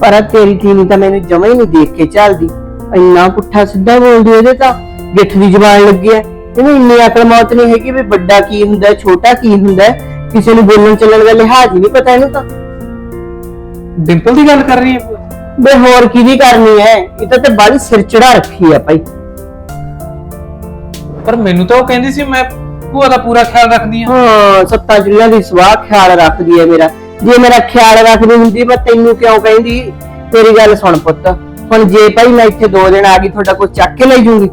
ਪਰ ਆ ਤੇਰੀ ਟੀਨੀ ਤਾਂ ਮੈਨੂੰ ਜਮਾ ਹੀ ਨਹੀਂ ਦੇਖ ਕੇ ਚੱਲਦੀ ਇੰਨਾ ਪੁੱਠਾ ਸਿੱਧਾ ਬੋਲਦੀ ਉਹਦੇ ਤਾਂ। ਗਿੱਠ ਦੀ ਜ਼ਬਾਨ ਲੱਗੀ ਹੈ ਇਹਨੂੰ ਇੰਨੀ ਅਕਲ ਮੌਤ ਨਹੀਂ ਹੈਗੀ ਵੀ ਵੱਡਾ ਕੀ ਹੁੰਦਾ ਛੋਟਾ ਕੀ ਹੁੰਦਾ। ਕਿਸੇ ਨੂੰ ਬੋਲਣ ਚੱਲਣ ਦਾ ਲਿਹਾਜ਼ ਹੀ ਨਹੀਂ ਪਤਾ ਇਹਨੂੰ ਤਾਂ।
ਡਿੰਪਲ ਦੀ ਗੱਲ ਕਰ ਰਹੀ ਹੈ
ਬੇ ਹੋਰ ਕੀ ਦੀ ਕਰਨੀ ਹੈ? ਇਹ ਤਾਂ ਤੇ ਬੜੀ ਸਿਰ ਚੜਾ ਰੱਖੀ ਹੈ ਭਾਈ।
ਪਰ ਮੈਨੂੰ ਤਾਂ ਉਹ ਕਹਿੰਦੀ ਸੀ ਮੈਂ ਭੂਆ ਦਾ ਪੂਰਾ ਖਿਆਲ ਰੱਖਦੀ ਆ
ਹਾਂ ਸੱਤਾਂ ਚੁੱਲ੍ਹਿਆਂ ਦੀ ਸਵਾਹ ਖਿਆਲ ਰੱਖਦੀ ਹੈ ਮੇਰਾ। ਜੇ ਮੇਰਾ ਖਿਆਲ ਰੱਖਦੀ ਹੁੰਦੀ ਮੈਂ ਤੈਨੂੰ ਕਿਉਂ ਕਹਿੰਦੀ? ਤੇਰੀ ਗੱਲ ਸੁਣ ਪੁੱਤ। ਹੁਣ ਜੇ ਭਾਈ ਮੈਂ ਇੱਥੇ ਦੋ ਦਿਨ ਆ ਗਈ ਤੁਹਾਡਾ ਕੋਈ ਚੱਕ ਕੇ ਲੈ ਜੂਗੀ।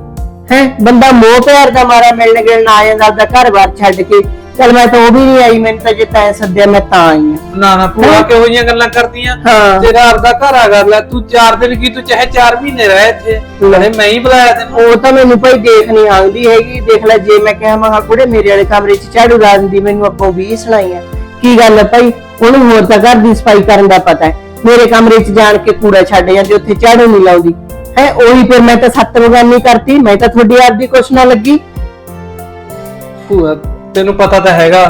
ਹੈ? ਬੰਦਾ ਮੋਹ ਪਿਆਰ ਦਾ ਮਾਰਾ ਮਿਲਣ ਗਿਲਣ ਆ ਜਾਂਦਾ ਘਰ-ਬਾਰ ਛੱਡ ਕੇ। ਚਲ ਮੈਂ ਤਾਂ ਉਹ ਵੀ ਨਹੀਂ ਆਈ ਮੈਨੂੰ ਤਾਂ ਜੇ ਤੈਂ ਸੱਦਿਆ ਮੈਂ ਤਾਂ ਆਈ ਹਾਂ
ਨਾ ਨਾ ਭੂਆ ਕਿਹੋ ਜੀਆਂ ਗੱਲਾਂ ਕਰਦੀਆਂ?
ਹਾਂ।
ਤੇਰਾ ਆਪਦਾ ਘਰ ਆ ਕਰ ਲੈ। ਤੂੰ 4 ਦਿਨ ਕੀ ਤੂੰ ਚਾਹੇ 4 ਮਹੀਨੇ ਰਹਿ ਇੱਥੇ। ਨਾਲੇ ਮੈਂ ਹੀ ਬੁਲਾਇਆ ਤੈਨੂੰ
ਉਹ ਤਾਂ ਮੈਨੂੰ ਭਾਈ ਦੇਖ ਨਹੀਂ ਆਉਂਦੀ ਹੈਗੀ। ਦੇਖ ਲੈ ਜੇ ਮੈਂ ਕਿਹਾ ਮਹਾ ਕੁੜੇ ਮੇਰੇ ਵਾਲੇ ਕਮਰੇ 'ਚ ਝਾੜੂ ਲਾ ਦਿੰਦੀ ਮੈਨੂੰ ਅੱਗੋਂ 20 ਸੁਣਾਈਆਂ। ਕੀ ਗੱਲ ਹੈ ਭਾਈ? ਉਹਨੂੰ ਹੋਰ ਤਾਂ ਘਰ ਦੀ ਸਫ਼ਾਈ ਕਰਨ ਦਾ ਪਤਾ ਹੈ। ਮੇਰੇ ਕਮਰੇ 'ਚ ਜਾਣ ਕੇ ਕੂੜਾ ਛੱਡ ਜਾਂਦੀ ਉੱਥੇ ਝਾੜੂ ਨਹੀਂ ਲਾਉਂਦੀ। ਹੈ ਉਹੀ ਫਿਰ ਮੈਂ ਤਾਂ ਸੱਤ ਬਗਾਨੀ ਕਰਤੀ। ਮੈਂ ਤਾਂ ਤੁਹਾਡੀ ਆਪ ਦੀ ਕੁਛ ਨਾ ਲੱਗੀ।
ਭੂਆ ਤੈਨੂੰ ਪਤਾ ਤਾਂ ਹੈਗਾ।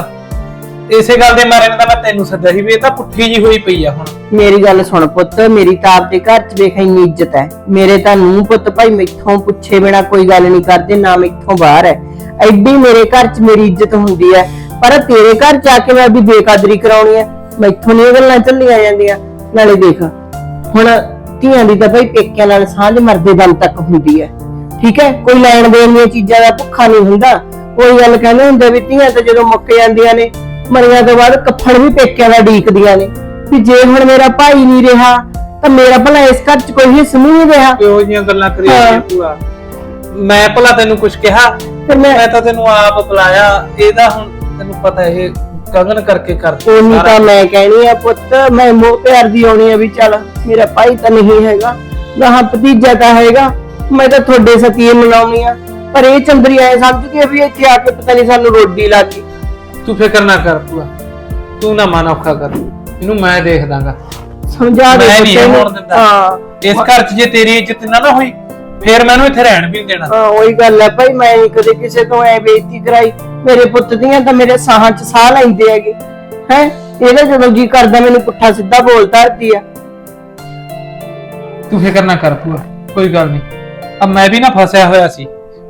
ਇਸੇ ਗੱਲ ਦੇ ਮਾਰੇ ਤਾਂ ਮੈਂ ਤੈਨੂੰ ਸੱਦਿਆ ਸੀ ਵੀ ਇਹ ਤਾਂ ਪੁੱਠੀ ਜੀ ਹੋਈ ਪਈ ਆ ਹੁਣ।
ਮੇਰੀ ਗੱਲ ਸੁਣ ਪੁੱਤ, ਮੇਰੀ ਤਾਂ ਆਪਦੇ ਘਰ 'ਚ ਵੇਖ ਇੰਨੀ ਇੱਜ਼ਤ ਹੈ। ਮੇਰੇ ਤਾਂ ਨੂੰ ਪੁੱਤ ਭਾਈ ਮੈਥੋਂ ਪੁੱਛੇ ਬਿਨਾ ਕੋਈ ਗੱਲ ਨਹੀਂ ਕਰਦੇ, ਨਾ ਮੈਥੋਂ ਬਾਹਰ ਹੈ। ਐਡੀ ਮੇਰੇ ਘਰ 'ਚ ਮੇਰੀ ਇੱਜ਼ਤ ਹੁੰਦੀ ਹੈ। ਪਰ ਤੇਰੇ ਘਰ 'ਚ ਆ ਕੇ ਮੈਂ ਵੀ ਬੇਕਦਰੀ ਕਰਾਉਣੀ ਹੈ। ਮੈਥੋਂ ਨਹੀਂ ਇਹ ਗੱਲਾਂ ਚੱਲੀਆਂ ਜਾਂਦੀਆਂ। ਨਾਲੇ ਦੇਖ, ਹੁਣ ਧੀਆਂ ਦੀ ਤਾਂ ਭਾਈ ਪੇਕਿਆਂ ਨਾਲ ਸਾਂਝ ਮਰਦੇ ਦਮ ਤੱਕ ਹੁੰਦੀ ਹੈ। ਠੀਕ ਹੈ? ਕੋਈ ਲੈਣ ਦੇਣ ਦੀਆਂ ਚੀਜ਼ਾਂ ਦਾ ਭੁੱਖਾ ਨਹੀਂ ਹੁੰਦਾ। ਕੋਈ ਗੱਲ ਕਹਿੰਦੇ ਹੁੰਦੇ ਵੀ ਧੀਆਂ ਤਾਂ ਜਦੋਂ ਮੁੱਕ ਜਾਂਦੀਆਂ ਨੇ ਮਰੀਆਂ ਤੋਂ ਬਾਅਦ ਕੱਫਣ ਵੀ ਪੇਕਿਆਂ ਦਾ ਢੀਕਦੀਆਂ ਨੇ। ਵੀ ਜੇ ਹੁਣ ਮੇਰਾ ਭਾਈ ਨਹੀਂ ਰਿਹਾ ਤਾਂ ਮੇਰਾ ਭਲਾ ਇਸ ਘਰ 'ਚ ਕੋਈ ਹਿੱਸਾ ਨਹੀਂ ਰਿਹਾ।
ਕਿਹੋ ਜੀਆਂ ਗੱਲਾਂ ਕਰੀ। ਜਾਂਦੀ ਭੂਆ। ਮੈਂ ਭਲਾ ਤੈਨੂੰ ਕੁਝ ਕਿਹਾ
ਫਿਰ ਮੈਂ
ਮੈਂ ਤਾਂ ਤੈਨੂੰ ਆਪ ਬੁਲਾਇਆ। ਇਹਦਾ ਹੁਣ ਤੈਨੂੰ ਪਤਾ ਇਹ ਗਗਨ ਕਰਕੇ ਕਰਦੀ
ਉਹਨੀ ਤਾਂ ਮੈਂ ਕਹਿਣੀ ਆ ਪੁੱਤ ਮੈਂ ਮੋਹ ਪਿਆਰ ਦੀ ਆਉਣੀ ਆ ਵੀ ਚੱਲ ਮੇਰਾ ਭਾਈ ਤਾਂ ਨਹੀਂ ਹੈਗਾ। ਗਾਹਾਂ ਭਤੀਜਾ ਤਾਂ ਹੈਗਾ। ਮੈਂ ਤਾਂ ਤੁਹਾਡੇ ਸਤੀਏ ਮਨਾਉਣੀ ਆ। ਪਰ ਇਹ ਚੰਦਰੀ ਐ ਸਮਝਦੀ ਆ ਵੀ ਇੱਥੇ ਆ ਕੇ ਪਤਾ ਨਹੀਂ ਸਾਨੂੰ ਰੋਡੀ ਲੱਗ ਗਈ।
ਤੂੰ ਫਿਕਰ ਨਾ ਕਰ ਭੂਆ। ਤੂੰ ਨਾ ਮਨ ਔਖਾ ਕਰ। ਇਹਨੂੰ ਮੈਂ ਦੇਖ ਦਾਂਗਾ।
ਸਮਝਾ ਦੇ
ਮੈਂ ਨਹੀਂ
ਪੁੱਤ
ਹੋਣ
ਇਹਨੂੰ।
ਦਿੰਦਾ।
ਹਾਂ।
ਇਸ ਘਰ 'ਚ ਜੇ ਤੇਰੀ ਇੱਜ਼ਤ ਨਾ ਨਾ ਹੋਈ ਫੇਰ ਮੈਨੂੰ ਇੱਥੇ ਰਹਿਣ ਵੀ ਨਹੀਂ ਦੇਣਾ।
ਹਾਂ ਉਹੀ ਗੱਲ ਹੈ ਭਾਈ ਮੈਂ ਕਦੇ ਕਿਸੇ ਤੋਂ ਐ ਬੇਇੱਜ਼ਤੀ ਕਰਾਈ। ਮੇਰੇ ਪੁੱਤ ਦੀਆਂ ਤਾਂ ਮੇਰੇ ਸਾਹਾਂ 'ਚ ਸਾਹ ਲੈਂਦੇ ਹੈਗੇ। ਹੈ? ਇਹਦਾ ਜਦੋਂ ਜੀ ਕਰਦਾ ਮੈਨੂੰ ਪੁੱਠਾ ਸਿੱਧਾ ਬੋਲਦਾ ਧਰਤੀ ਆ।
ਤੂੰ ਫਿਕਰ ਨਾ ਕਰ ਭੂਆ ਕੋਈ ਗੱਲ ਨਹੀਂ ਅਬ ਮੈਂ ਵੀ ਨਾ ਫਸਿਆ ਹੋਇਆ ਸੀ।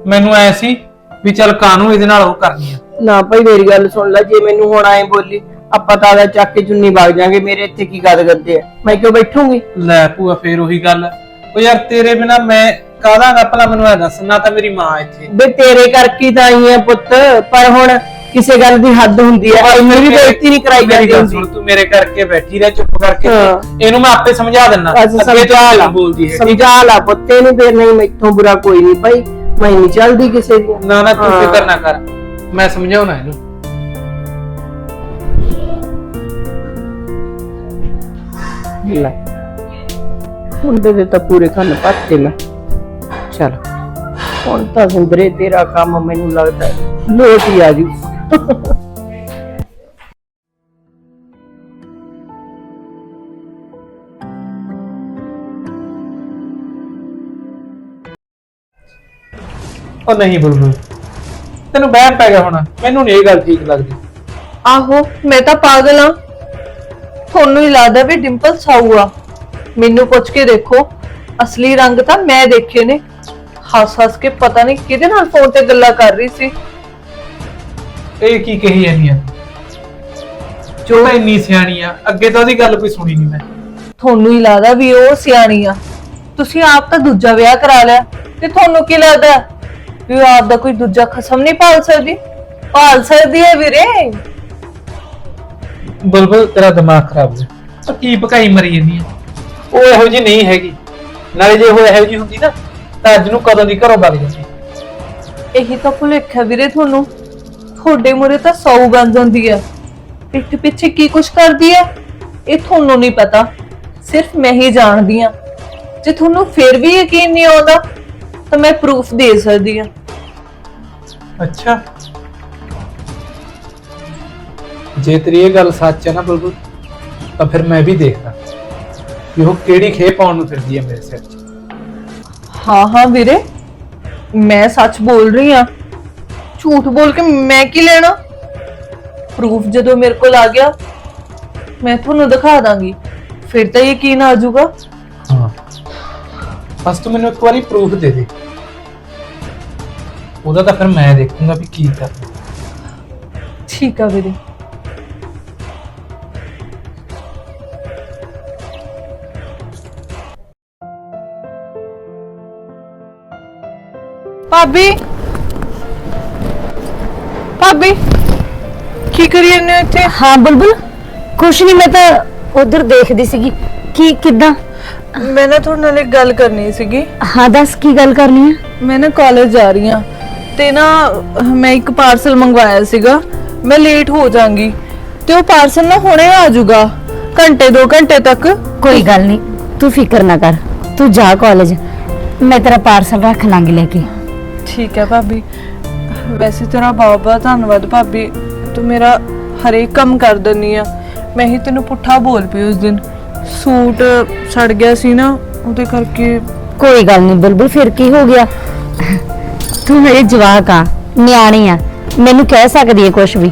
ਮੈਨੂੰ ਐ ਸੀ ਵੀ ਚੱਲ ਕਾਨੂੰ ਇਹਦੇ ਨਾਲ ਉਹ ਕਰਨੀ ਆ।
ਨਾ ਭਾਈ ਮੇਰੀ ਗੱਲ ਸੁਣ ਲੈ ਜੇ ਮੈਨੂੰ ਹੁਣ ਐ ਬੋਲੀ ਆਪਾਂ ਤਾਂ ਦਾ ਚੱਕ ਕੇ ਚੁੰਨੀ ਵਗ ਜਾਾਂਗੇ ਮੇਰੇ ਇੱਥੇ ਕੀ ਗੱਲ ਕਰਦੇ ਆ? ਮੈਂ ਕਿਉਂ ਬੈਠੂੰਗੀ?
ਲੈ ਭੂਆ ਫੇਰ ਉਹੀ ਗੱਲ ਉਹ ਯਾਰ ਤੇਰੇ ਬਿਨਾ ਮੈਂ ਕਾਹਦਾ ਗਾ ਭਲਾ ਮੈਨੂੰ ਇਹ ਦੱਸ ਨਾ ਤਾਂ ਮੇਰੀ ਮਾਂ ਇੱਥੇ।
ਬੇ ਤੇਰੇ ਕਰਕੇ ਤਾਂ ਆਈ ਆ ਪੁੱਤ ਪਰ ਹੁਣ ਕਿਸੇ ਗੱਲ ਦੀ ਹੱਦ ਹੁੰਦੀ ਹੈ ਇੰਨੀ ਵੀ ਬੇਇੱਜ਼ਤੀ ਨਹੀਂ ਕਰਾਈ
ਮੇਰੀ
ਜਾਂਦੀ
ਗੱਲ ਸੁਣ ਤੂੰ ਮੇਰੇ ਕਰਕੇ ਬੈਠੀ ਰਹਿ ਚੁੱਪ ਕਰਕੇ।
ਹਾਂ।
ਇਹਨੂੰ ਮੈਂ ਆਪੇ ਸਮਝਾ ਦਿੰਨਾ। ਅੱਗੇ ਤੋਂ
ਸਮਝਾ ਲਾ।
ਨਹੀਂ ਬੋਲਦੀ ਹੈ
ਸਮਝਾ ਲਾ ਪੁੱਤੇ ਨੂੰ ਫੇਰ ਨਹੀਂ ਮੈਥੋਂ ਬੁਰਾ ਕੋਈ ਨਹੀਂ ਭਾਈ। ਮੈਂ ਨਹੀਂ ਚੱਲਦੀ ਕਿਸੇ ਦੀ।
ਨਾ ਨਾ ਤੂੰ
ਹਾਂ।
ਫਿਕਰ ਨਾ ਕਰ। ਮੈਂ ਸਮਝਾਉਣਾ ਇਹਨੂੰ।
ਲੈ। ਮੁੰਡੇ ਦੇ ਤਾਂ ਪੂਰੇ ਕੰਨ ਪੱਤੇ ਮੈਂ ਚਲ। ਹੁਣ ਤਾਂ ਸਿੰਦਰੇ ਤੇਰਾ ਕੰਮ ਮੈਨੂੰ ਲੱਗਦਾ। ਲੋਟ ਹੀ ਆ ਜੂ।
ਉਹ ਨਹੀਂ ਬੁਲਬੁਲ ਤੈਨੂੰ ਬਹਿਮ ਪੈ ਗਿਆ ਹੋਣਾ ਮੈਨੂੰ ਨਹੀਂ ਇਹ ਗੱਲ ਠੀਕ ਲੱਗਦੀ।
ਆਹੋ ਮੈਂ ਤਾਂ ਪਾਗਲ ਆ ਤੁਹਾਨੂੰ ਹੀ ਲੱਗਦਾ ਵੀ ਡਿੰਪਲ ਸਾਊ ਆ। ਮੈਨੂੰ ਪੁੱਛ ਕੇ ਦੇਖੋ ਅਸਲੀ ਰੰਗ ਤਾਂ ਮੈਂ ਦੇਖੇ ਨੇ। ਹੱਸ ਹੱਸ ਕੇ ਪਤਾ ਨਹੀਂ ਕਿਹਦੇ ਨਾਲ ਫੋਨ ਤੇ ਗੱਲਾਂ ਕਰ ਰਹੀ ਸੀ।
ਇਹ ਕੀ ਕਹੀ ਜਾਂਦੀ ਆ? ਜੋ ਮੈਂ ਇੰਨੀ ਸਿਆਣੀ ਆ ਅੱਗੇ ਤਾਂ ਉਹਦੀ ਗੱਲ ਕੋਈ ਸੁਣੀ ਨਹੀਂ ਮੈਂ।
ਤੁਹਾਨੂੰ ਹੀ ਲੱਗਦਾ ਵੀ ਉਹ ਸਿਆਣੀ ਆ। ਤੁਸੀਂ ਆਪ ਤਾਂ ਦੂਜਾ ਵਿਆਹ ਕਰਾ ਲਿਆ ਤੇ ਤੁਹਾਨੂੰ ਕੀ ਲੱਗਦਾ? ਵੀ ਉਹ ਆਪ ਦਾ ਕੋਈ ਦੂਜਾ ਖਸਮ ਨਹੀਂ ਪਾਲ ਸਕਦੀ। ਪਾਲ ਸਕਦੀ ਹੈ ਵੀਰੇ।
ਬੁਲਬੁਲ ਤੇਰਾ ਦਿਮਾਗ ਖਰਾਬ ਉਹ ਕੀ ਭਕਾਈ ਮਰੀ ਜਾਂਦੀ ਆ ਉਹ ਇਹੋ ਜਿਹੀ ਨਹੀਂ ਹੈਗੀ। ਨਾਲੇ ਜੇ ਉਹ ਇਹੋ ਜਿਹੀ ਹੁੰਦੀ ਨਾ ਤਾਂ ਅੱਜ ਨੂੰ ਕਦੋਂ ਦੀ ਘਰੋਂ ਵਗ ਜਾਂਦੀ
ਇਹੀ ਤਾਂ ਭੁਲੇਖਾ ਵੀਰੇ ਤੁਹਾਨੂੰ। ਤੁਹਾਡੇ ਮੂਰੇ ਤਾਂ ਸੌ ਬਣ ਜਾਂਦੀ ਹੈ। ਪਿੱਠ ਪਿੱਛੇ ਕੀ ਕੁਛ ਕਰਦੀ ਹੈ? ਇਹ ਤੁਹਾਨੂੰ ਨਹੀਂ ਪਤਾ। ਸਿਰਫ ਮੈਂ ਹੀ ਜਾਣਦੀ ਆ ਜੇ ਤੁਹਾਨੂੰ ਫਿਰ ਵੀ ਯਕੀਨ ਨਹੀਂ ਆਉਂਦਾ ਤਾਂ ਮੈਂ ਪ੍ਰੂਫ ਦੇ ਸਕਦੀ ਆ
ਅੱਛਾ। ਜੇ ਤੇਰੀ ਇਹ ਗੱਲ ਸੱਚ ਹੈ ਨਾ ਬੁਲਬੁਲ ਤਾਂ ਫਿਰ ਮੈਂ ਵੀ ਦੇਖਦਾ ਕਿ ਉਹ ਕਿਹੜੀ ਖੇ ਪਾਉਣ ਨੂੰ ਫਿਰਦੀ ਹੈ ਮੇਰੇ ਸਿਰ 'ਚ।
ਹਾਂ ਹਾਂ ਵੀਰੇ ਮੈਂ ਸੱਚ ਬੋਲ ਰਹੀ ਆ ਝੂਠ ਬੋਲ ਕੇ ਮੈਂ ਕੀ ਲੈਣਾ? ਪ੍ਰੂਫ ਜਦੋਂ ਮੇਰੇ ਕੋਲ ਆ ਗਿਆ ਮੈਂ ਤੁਹਾਨੂੰ ਦਿਖਾ ਦਾਂਗੀ। ਫਿਰ ਤਾਂ ਯਕੀਨ ਆ ਜਾਊਗਾ।
ਬਸ ਤੂੰ ਮੈਨੂੰ ਇੱਕ ਵਾਰੀ ਪ੍ਰੂਫ ਦੇ ਦੇ। ਉਹਦਾ ਤਾਂ ਫਿਰ ਮੈਂ ਦੇਖੂੰਗਾ ਵੀ ਕੀ ਕਰਨਾ
ਠੀਕ ਆ ਵੀਰੇ। ਭਾਬੀ। ਭਾਬੀ ਕੀ ਕਰੀ ਜਾਂਦੇ ਹੋ ਇੱਥੇ?
ਹਾਂ ਬੁਲਬੁਲ ਕੁਛ ਨਹੀਂ ਮੈਂ ਤਾਂ ਉਧਰ ਦੇਖਦੀ ਸੀਗੀ। ਕੀ ਕਿੱਦਾਂ?
ਮੈਂ ਨਾ ਤੁਹਾਡੇ ਨਾਲ ਇੱਕ ਗੱਲ ਕਰਨੀ ਸੀਗੀ।
ਹਾਂ ਦੱਸ ਕੀ ਗੱਲ ਕਰਨੀ ਹੈ
ਮੈਂ ਨਾ ਕਾਲਜ ਜਾ ਰਹੀ ਹਾਂ ਤੇ ਨਾ ਮੈਂ ਇੱਕ ਪਾਰਸਲ ਮੰਗਵਾਇਆ ਸੀਗਾ। ਮੈਂ ਲੇਟ ਹੋ ਜਾਾਂਗੀ ਤੇ ਉਹ ਪਾਰਸਲ ਨਾ ਹੁਣੇ ਆ ਜਾਊਗਾ ਘੰਟੇ 2 ਘੰਟੇ ਤੱਕ।
ਕੋਈ ਗੱਲ ਨਹੀਂ ਤੂੰ ਫਿਕਰ ਨਾ ਕਰ ਤੂੰ ਜਾ ਕਾਲਜ ਮੈਂ ਤੇਰਾ ਪਾਰਸਲ ਰੱਖ ਲਾਂਗੀ ਲੈ ਕੇ।
ਠੀਕ ਹੈ ਭਾਬੀ। ਵੈਸੇ ਤੇਰਾ ਬਹੁਤ ਬਹੁਤ ਧੰਨਵਾਦ ਭਾਬੀ। ਤੂੰ ਮੇਰਾ ਹਰੇਕ ਕੰਮ ਕਰ ਦਿੰਨੀ ਆ। ਮੈਂ ਹੀ ਤੈਨੂੰ ਪੁੱਠਾ ਬੋਲ ਪਈ ਉਸ ਦਿਨ। ਸੂਟ ਸੜ ਗਿਆ ਸੀ ਨਾ ਉਹਦੇ ਕਰਕੇ
ਕੋਈ ਗੱਲ ਨਹੀਂ ਬੁਲਬੁਲ ਫਿਰ ਕੀ ਹੋ ਗਿਆ? ਤੂੰ ਮੇਰੇ ਜਵਾਕ ਆ ਨਿਆਣੀ ਆ ਮੈਨੂੰ ਕਹਿ ਸਕਦੀ ਹੈ ਕੁਝ ਵੀ।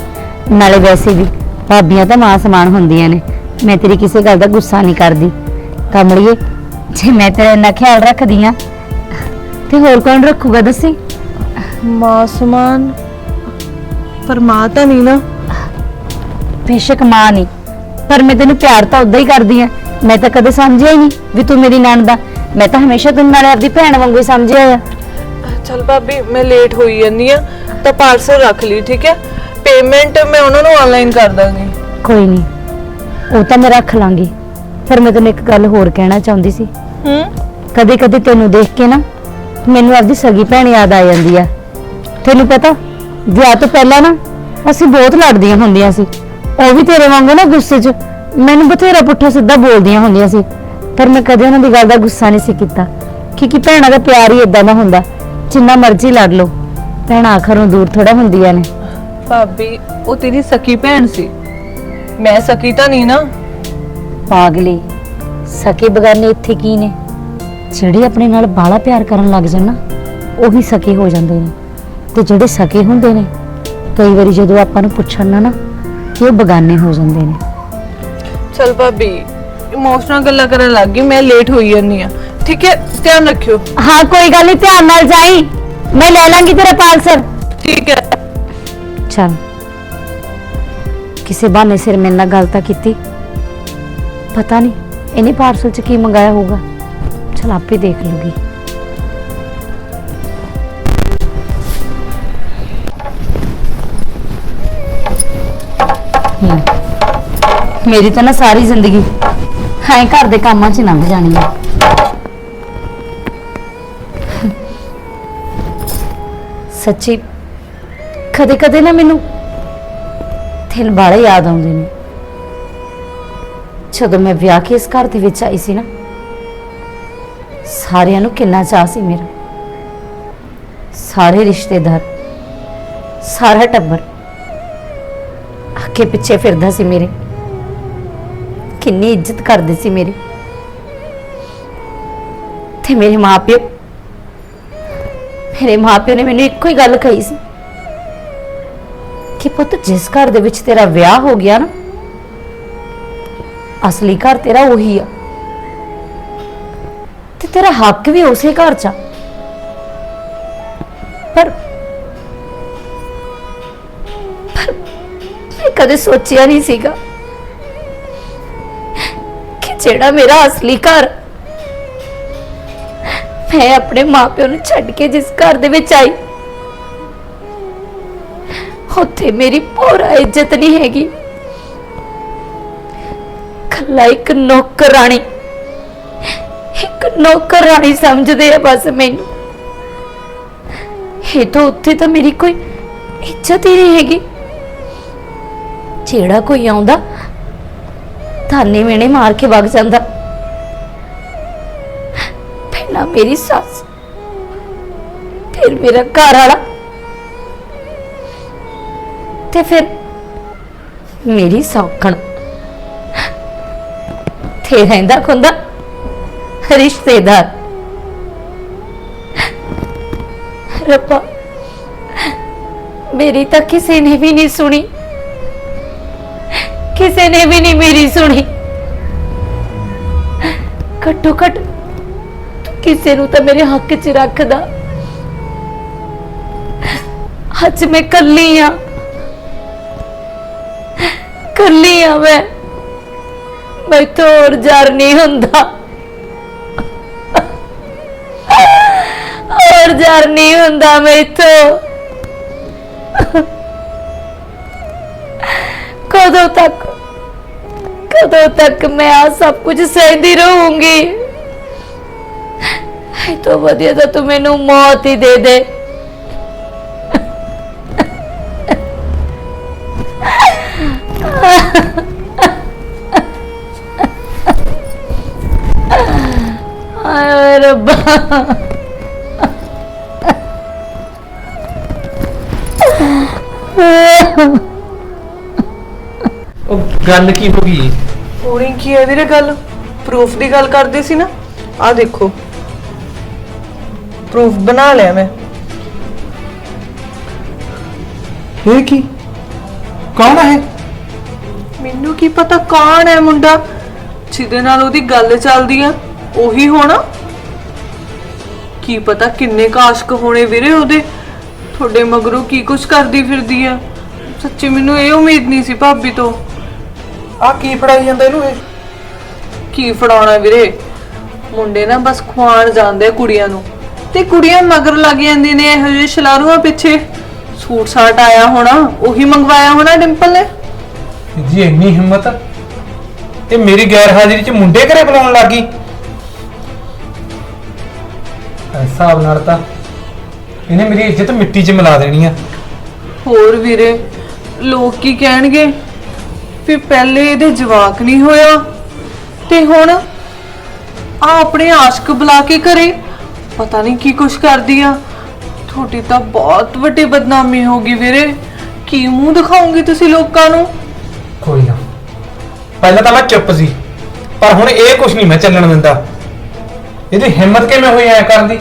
ਨਾਲੇ ਵੈਸੇ ਵੀ ਭਾਬੀਆਂ ਤਾਂ ਮਾਂ ਸਮਾਨ ਹੁੰਦੀਆਂ ਨੇ ਮੈਂ ਤੇਰੀ ਕਿਸੇ ਗੱਲ ਦਾ ਗੁੱਸਾ ਨਹੀਂ ਕਰਦੀ। ਕਮਲੀਏ ਜੇ ਮੈਂ ਤੇਰਾ ਇੰਨਾ ਖਿਆਲ ਰੱਖਦੀ ਆ ਤੇ ਹੋਰ ਕੌਣ ਰੱਖੂਗਾ ਦੱਸੀ?
ਮਾਂ ਸਮਾਨ ਪਰ ਮਾਂ ਤਾਂ ਨਹੀਂ ਨਾ।
ਬੇਸ਼ੱਕ ਮਾਂ ਨਹੀਂ। ਪਰ ਮੈਂ ਤੈਨੂੰ ਪਿਆਰ ਤਾਂ ਉਦਾਂ ਹੀ ਕਰਦੀ ਆ। ਮੈਂ ਤਾਂ ਕਦੇ ਸਮਝਿਆ ਹੀ ਨਹੀਂ ਵੀ ਤੂੰ ਮੇਰੀ ਨਣਦ ਆ। ਮੈਂ ਤਾਂ ਹਮੇਸ਼ਾ ਤੈਨੂੰ ਨਾਲੇ ਆਪਦੀ ਭੈਣ ਵਾਂਗੂ ਹੀ ਸਮਝਿਆ ਆ।
ਚਲ ਭਾਬੀ ਮੈਂ ਲੇਟ ਹੋਈ ਜਾਂਦੀ ਆ ਤਾਂ ਪਾਰਸਲ ਰੱਖ ਲਈ ਠੀਕ ਹੈ? ਪੇਮੈਂਟ ਮੈਂ ਉਹਨਾਂ ਨੂੰ ਆਨਲਾਈਨ ਕਰ ਦਾਂਗੀ।
ਕੋਈ ਨਹੀਂ ਉਹ ਤਾਂ ਮੈਂ ਰੱਖ ਲਾਂਗੀ। ਪਰ ਮੈਂ ਤੈਨੂੰ ਇੱਕ ਗੱਲ ਹੋਰ ਕਹਿਣਾ ਚਾਹੁੰਦੀ ਸੀ।
ਹੂੰ?
ਕਦੇ ਕਦੇ ਤੈਨੂੰ ਦੇਖ ਕੇ ਨਾ ਮੈਨੂੰ ਆਪਦੀ ਸਗੀ ਭੈਣ ਯਾਦ ਆ ਜਾਂਦੀ ਆ। ਤੈਨੂੰ ਪਤਾ ਵਿਆਹ ਤੋਂ ਪਹਿਲਾਂ ਨਾ ਅਸੀਂ ਬਹੁਤ ਲੜਦੀਆਂ ਹੁੰਦੀਆਂ ਸੀ। ਉਹ ਵੀ ਤੇਰੇ ਵਾਂਗੂ ਨਾ ਗੁੱਸੇ 'ਚ। ਮੈਨੂੰ ਬਥੇਰਾ ਪੁੱਠਾ ਸਿੱਧਾ ਬੋਲਦੀਆਂ ਹੁੰਦੀਆਂ ਸੀ। ਪਰ ਮੈਂ ਕਦੇ ਉਹਨਾਂ ਦੀ ਗੱਲ ਦਾ ਗੁੱਸਾ ਨਹੀਂ ਸੀ ਕੀਤਾ। ਕਿਉਂਕਿ ਭੈਣਾਂ ਦਾ ਪਿਆਰ ਹੀ ਇਦਾਂ ਦਾ ਹੁੰਦਾ। ਜਿੰਨਾ ਮਰਜ਼ੀ ਲੜ ਲਓ। ਭੈਣਾਂ ਆਖਰੋਂ ਦੂਰ ਥੋੜਾ ਹੁੰਦੀਆਂ ਨੇ।
ਭਾਬੀ ਉਹ ਤੇਰੀ ਸਕੀ ਭੈਣ ਸੀ। ਮੈਂ ਸਕੀ ਤਾਂ ਨਹੀਂ ਨਾ।
ਪਾਗਲੇ ਸਕੇ ਬਗਾਨੇ ਇੱਥੇ ਕੀ ਨੇ? ਜਿਹੜੇ ਆਪਣੇ ਨਾਲ ਬਾਲਾ ਪਿਆਰ ਕਰਨ ਲੱਗ ਜਾਣ ਨਾ ਉਹੀ ਸਕੇ ਹੋ ਜਾਂਦੇ ਨੇ। ਤੇ ਜਿਹੜੇ ਸਕੇ ਹੁੰਦੇ ਨੇ ਕਈ ਵਾਰੀ ਜਦੋਂ ਆਪਾਂ ਨੂੰ ਪੁੱਛਣ ਨਾ ਨਾ ਕਿ ਉਹ ਬਗਾਨੇ ਹੋ ਜਾਂਦੇ ਨੇ?
ਚਲ ਭਾਬੀ ਇਮੋਸ਼ਨਲ ਗੱਲਾਂ ਕਰਨ ਲੱਗ ਗਈ ਮੈਂ ਲੇਟ ਹੋਈ ਜਾਂਦੀ ਆ ਠੀਕ ਹੈ ਧਿਆਨ ਰੱਖਿਓ।
ਹਾਂ ਕੋਈ ਗੱਲ ਨਹੀਂ ਧਿਆਨ ਨਾਲ ਜਾਈ। ਮੈਂ ਲੈ ਲਾਂਗੀ ਤੇਰਾ ਪਾਰਸਲ
ਠੀਕ ਹੈ।
ਚਲ। ਕਿਸੇ ਬਹਾਨੇ ਸਿਰ ਮੇਰੇ ਨਾਲ ਗੱਲ ਤਾਂ ਕੀਤੀ। ਪਤਾ ਨਹੀਂ ਇਹਨੇ ਪਾਰਸਲ 'ਚ ਕੀ ਮੰਗਾਇਆ ਹੋਊਗਾ। ਚਲ ਆਪੇ ਦੇਖ ਲੂਗੀ ਹਮ, ਮੇਰੀ ਤਾਂ ਨਾ ਸਾਰੀ ਜ਼ਿੰਦਗੀ ਹਾਂ ਘਰ ਦੇ ਕੰਮਾਂ 'ਚ ਹੀ ਲੰਘ ਜਾਣੀ ਹੈ ਸੱਚੀ ਕਦੇ ਕਦੇ ਨਾ ਮੈਨੂੰ ਦਿਨ ਬਾਰੇ ਯਾਦ ਆਉਂਦੇ ਨੇ। ਜਦੋਂ ਮੈਂ ਵਿਆਹ ਕੇ ਇਸ ਘਰ ਦੇ ਵਿੱਚ ਆਈ ਸੀ ਨਾ ਸਾਰਿਆਂ ਨੂੰ ਕਿੰਨਾ ਚਾਅ ਸੀ ਮੇਰਾ। ਸਾਰੇ ਰਿਸ਼ਤੇਦਾਰ ਸਾਰਾ ਟੱਬਰ। ਅੱਗੇ ਪਿੱਛੇ ਫਿਰਦਾ ਸੀ ਮੇਰੇ। ਕਿੰਨੀ ਇੱਜ਼ਤ ਕਰਦੇ ਸੀ ਮੇਰੀ। ਤੇ ਮੇਰੇ ਮਾਪਿਓ ਮੇਰੇ ਮਾਪਿਓ ਨੇ ਮੈਨੂੰ ਇੱਕੋ ਹੀ ਗੱਲ ਕਹੀ ਸੀ। ਕਿ ਪੁੱਤ ਜਿਸ ਘਰ ਦੇ ਵਿੱਚ ਤੇਰਾ ਵਿਆਹ ਹੋ ਗਿਆ ਨਾ, ਅਸਲੀ ਘਰ ਤੇਰਾ ਉਹੀ ਆ। ਤੇ ਤੇਰਾ ਹੱਕ ਵੀ ਉਸੇ ਘਰ 'ਚ ਆ। ਪਰ ਕਦੇ ਸੋਚਿਆ ਨਹੀਂ ਸੀਗਾ ਕਿ ਜਿਹੜਾ ਮੇਰਾ ਅਸਲੀ ਘਰ ਮੈਂ ਆਪਣੇ ਮਾਪਿਆਂ ਨੂੰ ਛੱਡ ਕੇ ਜਿਸ ਘਰ ਦੇ ਵਿੱਚ ਆਈ, ਉੱਥੇ ਮੇਰੀ ਪੂਰਾ ਇੱਜ਼ਤ ਨਹੀਂ ਹੈਗੀ। ਕੱਲਾ ਇੱਕ ਨੌਕਰਾਣੀ ਇੱਕ ਨੌਕਰਾਣੀ ਸਮਝਦੇ ਆ ਬਸ ਮੈਨੂੰ। ਇਹ ਤਾਂ ਉੱਥੇ ਤਾਂ ਮੇਰੀ ਕੋਈ ਇੱਜ਼ਤ ਹੀ ਨਹੀਂ ਹੈਗੀ। ਜਿਹੜਾ ਕੋਈ ਆਉਂਦਾ ਤਾਨੇ ਮੇਣੇ ਮਾਰ ਕੇ ਵਗ ਜਾਂਦਾ। ਪਹਿਲਾਂ ਮੇਰੀ ਸੱਸ, ਫਿਰ ਮੇਰਾ ਘਰ ਵਾਲਾ। ਤੇ ਫਿਰ ਮੇਰੀ ਸੌਕਣ ਤੇ ਰਹਿੰਦਾ ਖੁੰਦਾ ਰਿਸ਼ਤੇਦਾਰ। ਰੱਬਾ, ਮੇਰੀ ਤਾਂ ਕਿਸੇ ਨੇ ਵੀ ਨਹੀਂ ਸੁਣੀ। ਕਿਸੇ ਨੇ ਵੀ ਨਹੀਂ ਮੇਰੀ ਸੁਣੀ। ਘੱਟੋ ਘੱਟ ਕਿਸੇ ਨੂੰ ਤਾਂ ਮੇਰੇ ਹੱਕ 'ਚ ਰੱਖਦਾ। ਅੱਜ ਮੈਂ ਕੱਲੀ ਆ ਕੱਲੀ ਆ ਮੈਂ। ਮੈਥੋਂ ਹੋਰ ਜਰ ਨਹੀਂ ਹੁੰਦਾ। ਹੋਰ ਜਰ ਨਹੀਂ ਹੁੰਦਾ ਮੈਥੋਂ। ਕਦੋਂ ਤੱਕ ਕਦੋਂ ਤੱਕ ਮੈਂ ਆ ਸਭ ਕੁਝ ਸਹਿੰਦੀ ਰਹੂੰਗੀ। ਇਹ ਤੋਂ ਵਧੀਆ ਤਾਂ ਤੂੰ ਮੈਨੂੰ ਮੌਤ ਹੀ ਦੇ ਦੇ। ਹਾਏ ਰੱਬਾ।
ਉਹ ਗੱਲ ਕੀ ਹੋ ਗਈ?
ਹੋਣੀ ਕੀ ਹੈ ਵੀਰੇ ਗੱਲ? ਪ੍ਰੂਫ ਦੀ ਗੱਲ ਕਰਦੇ ਸੀ ਨਾ? ਆ ਦੇਖੋ। ਪ੍ਰੂਫ ਬਣਾ ਲਿਆ ਮੈਂ।
ਇਹ ਕੀ? ਕੌਣ ਹੈ
ਮੈਨੂੰ ਕੀ ਪਤਾ ਕੌਣ ਹੈ ਮੁੰਡਾ? ਜਿਹਦੇ ਨਾਲ ਉਹਦੀ ਗੱਲ ਚੱਲਦੀ ਆ। ਉਹੀ ਹੋਣਾ? ਕੀ ਪਤਾ ਕਿੰਨੇ ਕਾਸ਼ਕ ਹੋਣੇ ਵੀਰੇ ਉਹਦੇ? ਤੁਹਾਡੇ ਮਗਰੋਂ ਕੀ ਕੁਛ ਕਰਦੀ ਫਿਰਦੀ ਆ? ਸੱਚੀ ਮੈਨੂੰ ਇਹ ਉਮੀਦ ਨਹੀਂ ਸੀ ਭਾਬੀ ਤੋਂ।
ਆ ਕੀ ਫੜਾਈ ਜਾਂਦਾ ਇਹਨੂੰ ਇਹ?
ਕੀ ਫੜਾਉਣਾ ਵੀਰੇ? ਮੁੰਡੇ ਨਾ ਬਸ ਖਵਾਣ ਜਾਂਦੇ ਕੁੜੀਆਂ ਨੂੰ। ਤੇ ਕੁੜੀਆਂ ਮਗਰ ਲੱਗ ਜਾਂਦੀਆਂ ਨੇ ਇਹੋ ਜਿਹੇ ਸ਼ਲਾਰੂਆਂ ਪਿੱਛੇ। ਸੂਟ ਸਾਟ ਆਇਆ ਹੋਣਾ ਉਹੀ ਮੰਗਵਾਇਆ ਹੋਣਾ ਡਿੰਪਲ ਨੇ?
ਜੀ ਇੰਨੀ ਹਿੰਮਤ? ਇਹ ਮੇਰੀ ਗੈਰ ਹਾਜ਼ਰੀ 'ਚ ਮੁੰਡੇ ਘਰੇ ਬੁਲਾਉਣ ਲੱਗੀ ਹਿਸਾਬ ਨਾਲ ਤਾਂ ਇਹਨੇ ਮੇਰੀ ਇੱਜ਼ਤ ਮਿੱਟੀ 'ਚ ਮਿਲਾ ਦੇਣੀ ਆ।
ਹੋਰ ਵੀਰੇ ਲੋਕ ਕੀ ਕਹਿਣਗੇ? ਵੀ ਪਹਿਲੇ ਇਹਦੇ ਜਵਾਕ ਨਹੀਂ ਹੋਇਆ। ਤੇ ਹੁਣ ਆ ਆਪਣੇ ਆਸ਼ਕ ਬੁਲਾ ਕੇ ਘਰੇ। ਪਤਾ ਨਹੀਂ ਕੀ ਕੁਛ ਕਰਦੀ ਆ। ਤੁਹਾਡੀ ਤਾਂ ਬਹੁਤ ਵੱਡੀ ਬਦਨਾਮੀ ਹੋਗੀ ਵੀਰੇ। ਕੀ ਮੂੰਹ ਦਿਖਾਉਂਗੀ ਤੁਸੀਂ ਲੋਕਾਂ ਨੂੰ?
ਕੋਈ ਨਾ। ਪਹਿਲਾਂ ਤਾਂ ਮੈਂ ਚੁੱਪ ਸੀ। ਪਰ ਹੁਣ ਇਹ ਕੁਝ ਨਹੀਂ ਮੈਂ ਚੱਲਣ ਦਿੰਦਾ। ਇਹਦੀ ਹਿੰਮਤ ਕਿਵੇਂ ਹੋਈ ਐ ਕਰਨ ਦੀ?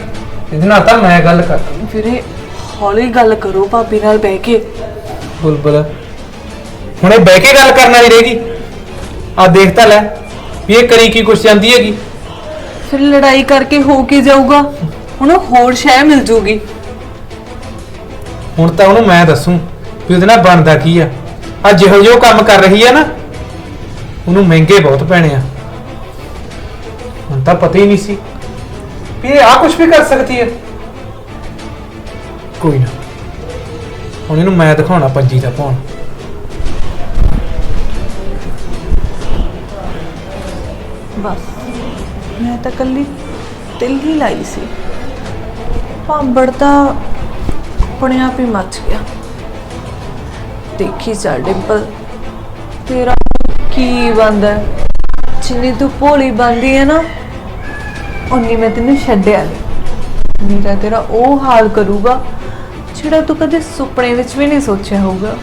ਇਹਦੇ ਨਾਲ ਤਾਂ ਮੈਂ ਗੱਲ ਕਰ
ਵੀਰੇ ਹੌਲੀ ਗੱਲ ਕਰੋ ਭਾਬੀ ਨਾਲ ਬਹਿ ਕੇ।
ਬੁਲਬੁਲ ਹੁਣ ਇਹ ਬਹਿ ਕੇ ਗੱਲ ਕਰਨ ਵਾਲੀ ਰਹੇਗੀ। ਆ ਦੇਖ ਤਾਂ ਲੈ ਵੀ ਇਹ ਕਰੀ ਕੀ ਕੁਛ ਜਾਂਦੀ ਹੈਗੀ।
ਫਿਰ ਲੜਾਈ ਕਰਕੇ ਹੋ ਕੇ ਜਾਊਗਾ? ਉਹਨੂੰ ਹੋਰ ਸ਼ੈ ਮਿਲ ਜੂਗੀ।
ਹੁਣ ਤਾਂ ਉਹਨੂੰ ਮੈਂ ਦੱਸੂ ਵੀ ਉਹਦੇ ਨਾਲ ਬਣਦਾ ਕੀ ਆ। ਆ ਜਿਹੋ ਜਿਹੋ ਕੰਮ ਕਰ ਰਹੀ ਆ ਨਾ ਉਹਨੂੰ ਮਹਿੰਗੇ ਬਹੁਤ ਪੈਣੇ ਆ। ਹੁਣ ਤਾਂ ਪਤਾ ਹੀ ਨਹੀਂ ਸੀ ਵੀ ਇਹ ਆ ਕੁਝ ਵੀ ਕਰ ਸਕਦੀ ਹੈ ਕੋਈ ਨਾ ਹੁਣ ਇਹਨੂੰ ਮੈਂ ਦਿਖਾਉਣਾ ਪੰਜੀ ਦਾ ਭੌਣ।
ਬਸ। ਮੈਂ ਤਾਂ ਕੱਲੀ ਤਿਲ ਹੀ ਲਾਈ ਸੀ। ਭਾਂਬੜ ਤਾਂ ਆਪਣੇ ਆਪ ਹੀ ਮੱਚ ਗਿਆ। ਦੇਖੀ ਚੱਲ ਡਿੰਪਲ, ਤੇਰਾ ਕੀ ਬੰਦਾ ਜਿੰਨੀ ਤੂੰ ਭੋਲੀ ਬੰਦੀ ਹੈ ਨਾ ਉਨੀ ਮੈਂ ਤੈਨੂੰ ਛੱਡਿਆ ਨਹੀਂ ਮੇਰਾ ਤੇਰਾ ਉਹ ਹਾਲ ਕਰੂਗਾ, ਜਿਹੜਾ ਤੂੰ ਕਦੇ ਸੁਪਨੇ ਵਿੱਚ ਵੀ ਨਹੀਂ ਸੋਚਿਆ ਹੋਊਗਾ।